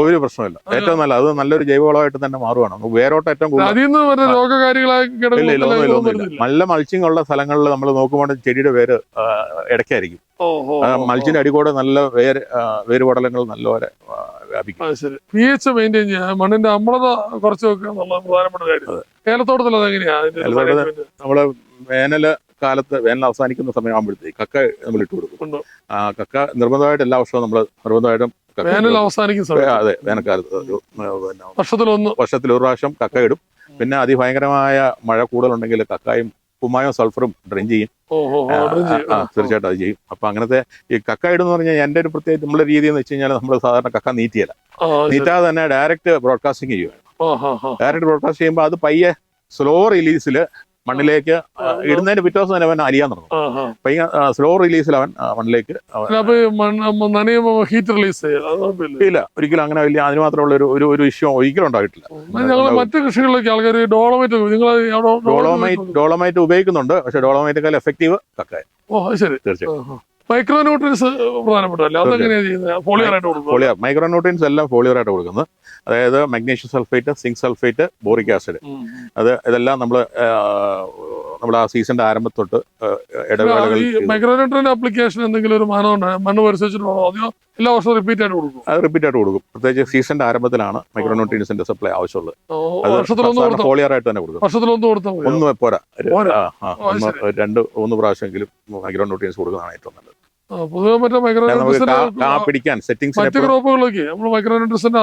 ഒരു പ്രശ്നമില്ല ഏറ്റവും നല്ല അത് നല്ലൊരു ജൈവവളമായിട്ട് തന്നെ മാറുവാണ്. വേരോട്ട് ഏറ്റവും കൂടുതൽ നല്ല മൾച്ചിങ് ഉള്ള സ്ഥലങ്ങളിൽ നമ്മൾ നോക്കുമ്പോൾ ചെടിയുടെ വേര് ഇടയ്ക്കായിരിക്കും. ആ, മൾച്ചിന്റെ അടികൂടെ നല്ല വേര് വേരുപടലങ്ങൾ നല്ലപോലെ വ്യാപിക്കും. പി എച്ച് മെയിന്റെയിൻ ചെയ്യാൻ മണ്ണിന്റെ അമ്ലത കുറച്ച് വെക്കുക എന്നുള്ള പ്രധാനപ്പെട്ട കാര്യം. ഏലത്തോട്ടത്തിൽ നമ്മൾ വേനൽ കാലത്ത് വേനൽ അവസാനിക്കുന്ന സമയമാകുമ്പോഴത്തേക്ക് കക്ക നമ്മൾ ഇട്ട് കൊടുക്കും. ആ കക്ക നിർബന്ധമായിട്ട് എല്ലാ വർഷവും നമ്മൾ നിർബന്ധമായിട്ടും വേനൽ അവസാനിക്കുന്ന അതെ വേനൽക്കാലത്ത്. വർഷത്തിലൊന്ന്. വർഷത്തിൽ ഒരു പ്രാവശ്യം കക്ക ഇടും. പിന്നെ അതിഭയങ്കരമായ മഴ കൂടുതലുണ്ടെങ്കിൽ കക്കായും കുമ്മായും സൾഫറും ഡ്രെയിൻ ചെയ്യും. തീർച്ചയായിട്ടും അത് ചെയ്യും. അപ്പൊ അങ്ങനത്തെ ഈ കക്ക ഇടുന്ന് പറഞ്ഞാൽ എന്റെ ഒരു പ്രത്യേക നമ്മുടെ രീതി എന്ന് വെച്ച് കഴിഞ്ഞാൽ നമ്മൾ സാധാരണ കക്ക നീറ്റിയല്ല. നീറ്റാതെ തന്നെ ഡയറക്റ്റ് ബ്രോഡ്കാസ്റ്റിംഗ് ചെയ്യുകയാണ് ഡയറക്റ്റ് ബ്രോഡ്കാസ്റ്റ് ചെയ്യുമ്പോൾ അത് പയ്യെ സ്ലോ റിലീസിൽ മണ്ണിലേക്ക് ഇടുന്നതിന് പിറ്റേ ദിവസം തന്നെ അവൻ അരിയാൻ തുടങ്ങും. അപ്പൊ ഈ സ്ലോ റിലീസിൽ അവൻ മണ്ണിലേക്ക് ഹീറ്റ് റിലീസ് ഇല്ല ഒരിക്കലും അങ്ങനെ വലിയ അതിന് മാത്രമുള്ള ഒരു ഒരു ഇഷ്യൂ ഒരിക്കലും ഉണ്ടായിട്ടില്ല. ഞങ്ങൾ മറ്റു കൃഷികളിലേക്ക് ആൾക്കാർ ഡോളമൈറ്റ് നിങ്ങൾ ഡോളോമൈറ്റ് ഡോളോമൈറ്റ് ഉപയോഗിക്കുന്നുണ്ട് പക്ഷെ ഡോളോമൈറ്റേക്കാൾ എഫക്റ്റീവ് കക്കായി ഓ ശരി. തീർച്ചയായും മൈക്രോ ന്യൂട്രിയൻസ് പ്രധാനപ്പെട്ടല്ലേ അതെങ്ങനെയാ ചെയ്യുന്നത്? ഫോളിയറായിട്ട് കൊടുക്കുക ഫോളിയർ മൈക്രോന്യൂട്രിയൻസ് എല്ലാം ഫോളിയറായിട്ട് കൊടുക്കുന്നത്. അതായത് magnesium sulphate zinc sulphate boric acid. അത് ഇതെല്ലാം നമ്മൾ നമ്മുടെ ആ സീസണിന്റെ ആരംഭത്തൊട്ട് ആ, ഇടവേളകളിൽ മൈക്രോ ന്യൂട്രിയൻ ആപ്ലിക്കേഷൻ എന്തെങ്കിലും ഒരു മാനമുണ്ട് മണ്ണ് പരിശോധിച്ചിട്ടുണ്ടോ അതോ എല്ലാ വർഷവും റിപ്പീറ്റ് ആയിട്ട് കൊടുക്കും അത് റിപ്പീറ്റ് ആയിട്ട് കൊടുക്കും. പ്രത്യേകിച്ച് സീസണിന്റെ ആരംഭത്തിലാണ് മൈക്രോ മൈക്രോന്യൂട്രിയൻസിന്റെ സപ്ലൈ ആവശ്യമുള്ളത്. അത് ഫോളിയർ ആയിട്ട് തന്നെ കൊടുക്കും. വർഷത്തിലൊന്ന് കൊടുത്താൽ ഒന്ന് പോരാ. രണ്ട് മൂന്ന് പ്രാവശ്യമെങ്കിലും മൈക്രോന്യൂട്രിയൻസ് കൊടുക്കുന്നതാണ് ഏറ്റവും നല്ലത്. പൊതുവെ മറ്റേ മറ്റു ക്രോപ്പുകളൊക്കെ നമ്മൾ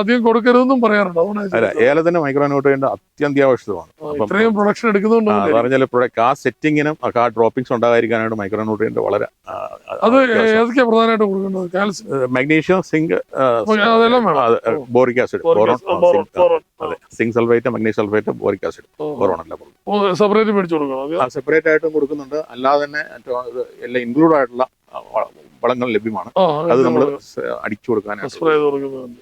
അധികം കൊടുക്കരുതെന്നും പറയാറുണ്ട്. അല്ല. ഏലത്തിന് മൈക്രോന്യൂട്രിയന്റ് അത്യന്താവശ്യമാണ് ഇത്രയും പ്രൊഡക്ഷൻ എടുക്കുന്നതുകൊണ്ട് പറഞ്ഞാൽ പ്രൊഡക്റ്റ് ആ സെറ്റിങ്ങിനും ആ ഡ്രോപ്പിംഗ്സ് ഉണ്ടാകാതിരിക്കാനായിട്ട് മൈക്രോന്യൂട്രിയന്റ് വളരെ അത് ഏതൊക്കെയാണ് പ്രധാനമായിട്ട് കൊടുക്കേണ്ടത്? കാൽസ്യം മഗ്നീഷ്യം സിങ്ക് അതെല്ലാം ബോറിക് ആസിഡ് ബോറോൺ. അതെ. Zinc sulphate magnesium sulphate boric acid boron അല്ല സെപ്പറേറ്റ് മേടിച്ചു കൊടുക്കണം. സെപ്പറേറ്റ് ആയിട്ടും കൊടുക്കുന്നുണ്ട്. അല്ലാതെ തന്നെ എല്ലാം ഇൻക്ലൂഡ് ആയിട്ടുള്ള വളങ്ങൾ ലഭ്യമാണ്. അത് നമ്മൾ അടിച്ചു സ്പ്രേ കൊടുക്കുന്നുണ്ട്